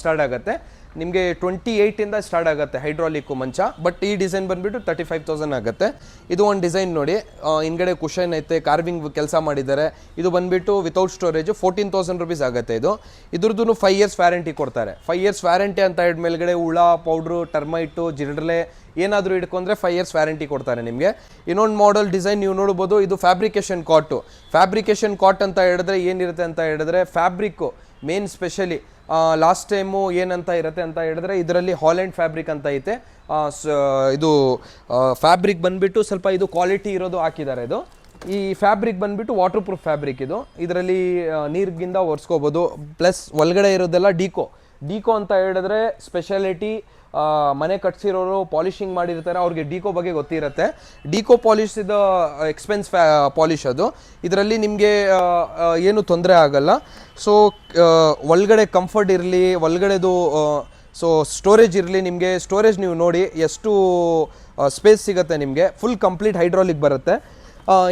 start ಆಗುತ್ತೆ. ನಿಮಗೆ ಟ್ವೆಂಟಿ ಏಯ್ಟಿಂದ ಸ್ಟಾರ್ಟ್ ಆಗುತ್ತೆ ಹೈಡ್ರಾಲಿಕ್ಕು ಮಂಚ ಬಟ್ ಈ ಡಿಸೈನ್ ಬಂದುಬಿಟ್ಟು ತರ್ಟಿ ಫೈವ್ ತೌಸಂಡ್ ಆಗುತ್ತೆ. ಇದು ಒಂದು ಡಿಸೈನ್ ನೋಡಿ ಹಿಂಗಡೆ ಕುಷನ್ ಐತೆ ಕಾರ್ವಿಂಗ್ ಕೆಲಸ ಮಾಡಿದ್ದಾರೆ. ಇದು ಬಂದುಬಿಟ್ಟು without storage fourteen thousand rupees ಆಗುತ್ತೆ ಇದು. ಇದ್ರದ್ದು ಫೈವ್ ಇಯರ್ಸ್ ವ್ಯಾರಂಟಿ ಕೊಡ್ತಾರೆ. ಫೈವ್ ಇಯರ್ಸ್ ವ್ಯಾರಂಟಿ ಅಂತ ಹೇಳಿದ ಮೇಲ್ಗಡೆ ಹುಳ ಪೌಡ್ರು ಟರ್ಮೈಟು ಜಿರಳೆ ಏನಾದರೂ ಹಿಡ್ಕೊಂಡ್ರೆ ಫೈವ್ ಇಯರ್ಸ್ ವ್ಯಾರಂಟಿ ಕೊಡ್ತಾರೆ ನಿಮಗೆ. ಇನ್ನೊಂದು ಮಾಡಲ್ ಡಿಸೈನ್ ನೀವು ನೋಡ್ಬೋದು, ಇದು ಫ್ಯಾಬ್ರಿಕೇಶನ್ ಕಾಟು ಫ್ಯಾಬ್ರಿಕೇಶನ್ ಕಾಟ್ ಅಂತ ಹೇಳಿದ್ರೆ ಏನಿರುತ್ತೆ ಅಂತ ಹೇಳಿದ್ರೆ fabric main specially last time ಏನಂತ ಇರುತ್ತೆ ಅಂತ ಹೇಳಿದ್ರೆ ಇದರಲ್ಲಿ ಹಾಲೆಂಡ್ ಫ್ಯಾಬ್ರಿಕ್ ಅಂತ ಐತೆ. ಇದು ಫ್ಯಾಬ್ರಿಕ್ ಬಂದ್ಬಿಟ್ಟು ಸ್ವಲ್ಪ ಇದು ಕ್ವಾಲಿಟಿ ಇರೋದು ಹಾಕಿದ್ದಾರೆ ಇದು. ಈ ಫ್ಯಾಬ್ರಿಕ್ ಬಂದ್ಬಿಟ್ಟು ವಾಟರ್ ಪ್ರೂಫ್ ಫ್ಯಾಬ್ರಿಕ್ ಇದು. ಇದರಲ್ಲಿ ನೀರಿಗಿಂದ ಒರೆಸ್ಕೋಬೋದು. ಪ್ಲಸ್ ಒಳಗಡೆ ಇರೋದೆಲ್ಲ ಡಿಕೋ ಡಿಕೋ ಅಂತ ಹೇಳಿದ್ರೆ ಸ್ಪೆಷಾಲಿಟಿ ಮನೆ ಕಟ್ಸಿರೋರು ಪಾಲಿಶಿಂಗ್ ಮಾಡಿರ್ತಾರೆ, ಅವ್ರಿಗೆ ಡಿಕೋ ಬಗ್ಗೆ ಗೊತ್ತಿರುತ್ತೆ. ಡಿಕೋ ಪಾಲಿಶ್ ಇದು ಎಕ್ಸ್ಪೆನ್ಸ್ ಪಾಲಿಶ್ ಅದು. ಇದರಲ್ಲಿ ನಿಮಗೆ ಏನು ತೊಂದರೆ ಆಗಲ್ಲ. ಸೊ ಒಳಗಡೆ ಕಂಫರ್ಟ್ ಇರಲಿ, ಒಳಗಡೆದು ಸೊ ಸ್ಟೋರೇಜ್ ಇರಲಿ ನಿಮಗೆ. ಸ್ಟೋರೇಜ್ ನೀವು ನೋಡಿ ಎಷ್ಟು ಸ್ಪೇಸ್ ಸಿಗುತ್ತೆ ನಿಮಗೆ. ಫುಲ್ ಕಂಪ್ಲೀಟ್ ಹೈಡ್ರಾಲಿಕ್ ಬರುತ್ತೆ.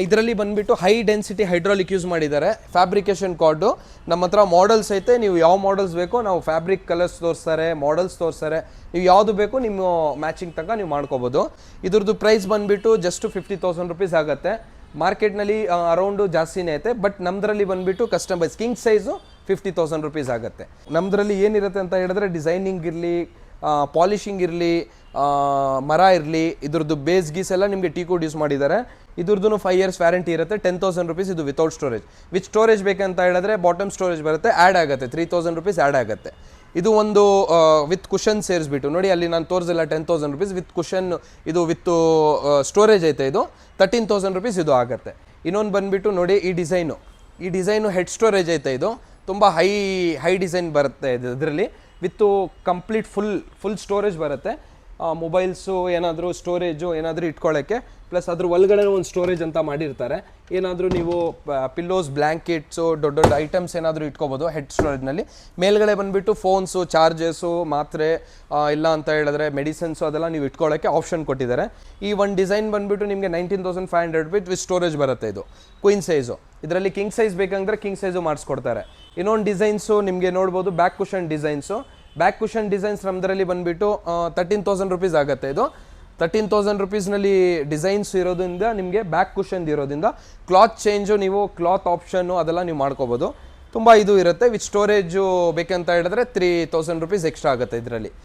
ಇದರಲ್ಲಿ ಬಂದುಬಿಟ್ಟು ಹೈ ಡೆನ್ಸಿಟಿ ಹೈಡ್ರಾಲಿಕ್ ಯೂಸ್ ಮಾಡಿದ್ದಾರೆ. ಫ್ಯಾಬ್ರಿಕೇಶನ್ ಕಾರ್ಡು ನಮ್ಮ ಹತ್ರ ಮಾಡಲ್ಸ್ ಐತೆ. ನೀವು ಯಾವ ಮಾಡಲ್ಸ್ ಬೇಕೋ ನಾವು ಫ್ಯಾಬ್ರಿಕ್ ಕಲರ್ಸ್ ತೋರಿಸ್ತಾರೆ ಮಾಡಲ್ಸ್ ತೋರಿಸ್ತಾರೆ. ನೀವು ಯಾವುದು ಬೇಕು ನಿಮ್ಮ ಮ್ಯಾಚಿಂಗ್ ತನಕ ನೀವು ಮಾಡ್ಕೋಬೋದು. ಇದ್ರದ್ದು ಪ್ರೈಸ್ ಬಂದುಬಿಟ್ಟು ಜಸ್ಟ್ ಫಿಫ್ಟಿ ತೌಸಂಡ್ ರುಪೀಸ್ ಆಗುತ್ತೆ. ಮಾರ್ಕೆಟ್ನಲ್ಲಿ ಅರೌಂಡು ಜಾಸ್ತಿನೇ ಐತೆ. ಬಟ್ ನಮ್ಮದ್ರಲ್ಲಿ ಬಂದುಬಿಟ್ಟು customise king size fifty thousand rupees ಆಗುತ್ತೆ. ನಮ್ಮದ್ರಲ್ಲಿ ಏನಿರುತ್ತೆ ಅಂತ ಹೇಳಿದ್ರೆ ಡಿಸೈನಿಂಗ್ ಇರಲಿ ಪಾಲಿಶಿಂಗ್ ಇರಲಿ ಮರ ಇರಲಿ, ಇದ್ರದ್ದು ಬೇಸ್ ಗೀಸ್ ಎಲ್ಲ ನಿಮಗೆ ಟೀ ಕೋಡ್ ಯೂಸ್ ಮಾಡಿದ್ದಾರೆ. ಇದ್ರದ್ದು ಫೈವ್ ಇಯರ್ಸ್ ವ್ಯಾರಂಟಿ ಇರುತ್ತೆ ಟೆನ್ ತೌಸಂಡ್ ರುಪೀಸ್ ಇದು ವಿತೌಟ್ ಸ್ಟೋರೇಜ್ ವಿತ್ ಸ್ಟೋರೇಜ್ ಬೇಕಂತ ಹೇಳಿದ್ರೆ ಬಾಟಮ್ ಸ್ಟೋರೇಜ್ ಬರುತ್ತೆ ಆ್ಯಡ್ ಆಗುತ್ತೆ ತ್ರೀ ತೌಸಂಡ್ ರುಪೀಸ್ ಆ್ಯಡ್ ಆಗುತ್ತೆ. ಇದು ಒಂದು ವಿತ್ ಕುಷನ್ ಸೇರಿಸ್ಬಿಟ್ಟು, ನೋಡಿ ಅಲ್ಲಿ ನಾನು ತೋರಿಸಿಲ್ಲ ten thousand rupees with cushion ಇದು ವಿತ್ ಸ್ಟೋರೇಜ್ ಐತೆ ಇದು ತರ್ಟೀನ್ ತೌಸಂಡ್ ರುಪೀಸ್ ಇದು ಆಗುತ್ತೆ. ಇನ್ನೊಂದು ಬಂದುಬಿಟ್ಟು ನೋಡಿ ಈ ಡಿಸೈನು ಈ ಡಿಸೈನು ಹೆಡ್ ಸ್ಟೋರೇಜ್ ಐತೆ ಇದು, ತುಂಬ ಹೈ ಹೈ ಡಿಸೈನ್ ಬರುತ್ತೆ ಇದು ಇದರಲ್ಲಿ. With complete full full storage ಬರುತ್ತೆ ಮೊಬೈಲ್ಸು ಏನಾದರೂ ಸ್ಟೋರೇಜು ಏನಾದರೂ ಇಟ್ಕೊಳ್ಳೋಕ್ಕೆ. ಪ್ಲಸ್ ಅದ್ರ ಒಳಗಡೆ ಒಂದು ಸ್ಟೋರೇಜ್ ಅಂತ ಮಾಡಿರ್ತಾರೆ. ಏನಾದರೂ ನೀವು ಪಿಲ್ಲೋಸ್ ಬ್ಲ್ಯಾಂಕೆಟ್ಸು ದೊಡ್ಡ ದೊಡ್ಡ ಐಟಮ್ಸ್ ಏನಾದರೂ ಇಟ್ಕೋಬೋದು ಹೆಡ್ ಸ್ಟೋರೇಜ್ನಲ್ಲಿ ಮೇಲ್ಗಡೆ ಬಂದುಬಿಟ್ಟು ಫೋನ್ಸು ಚಾರ್ಜಸ್ಸು ಮಾತ್ರೆ ಇಲ್ಲ ಅಂತ ಹೇಳಿದ್ರೆ ಮೆಡಿಸಿನ್ಸು ಅದೆಲ್ಲ ನೀವು ಇಟ್ಕೊಳ್ಳೋಕ್ಕೆ ಆಪ್ಷನ್ ಕೊಟ್ಟಿದ್ದಾರೆ. ಈ ಒಂದು ಡಿಸೈನ್ ಬಂದುಬಿಟ್ಟು ನಿಮಗೆ nineteen thousand five hundred with with storage ಬರುತ್ತೆ ಇದು. ಕ್ವೀನ್ ಸೈಜು ಇದರಲ್ಲಿ ಕಿಂಗ್ ಸೈಜ್ ಬೇಕಂದ್ರೆ ಕಿಂಗ್ ಸೈಜು ಮಾಡಿಸ್ಕೊಡ್ತಾರೆ. ಇನ್ನೊಂದು ಡಿಸೈನ್ಸು ನಿಮಗೆ ನೋಡ್ಬೋದು back cushion designs back cushion designs ನಮ್ಮದರಲ್ಲಿ ಬಂದುಬಿಟ್ಟು ತರ್ಟೀನ್ ತೌಸಂಡ್ ರುಪೀಸ್ ಆಗುತ್ತೆ ಇದು. ತರ್ಟೀನ್ ತೌಸಂಡ್ ರುಪೀಸ್ನಲ್ಲಿ ಡಿಸೈನ್ಸ್ ಇರೋದ್ರಿಂದ ನಿಮಗೆ ಬ್ಯಾಕ್ ಕುಷನ್ ಇರೋದ್ರಿಂದ ಕ್ಲಾತ್ ಚೇಂಜು ನೀವು ಕ್ಲಾತ್ ಆಪ್ಷನ್ನು ಅದೆಲ್ಲ ನೀವು ಮಾಡ್ಕೋಬೋದು. ತುಂಬ ಇದು ಇರುತ್ತೆ. ವಿತ್ ಸ್ಟೋರೇಜು ಬೇಕಂತ ಹೇಳಿದ್ರೆ ತ್ರೀ ತೌಸಂಡ್ ರುಪೀಸ್ ಎಕ್ಸ್ಟ್ರಾ ಆಗುತ್ತೆ ಇದರಲ್ಲಿ.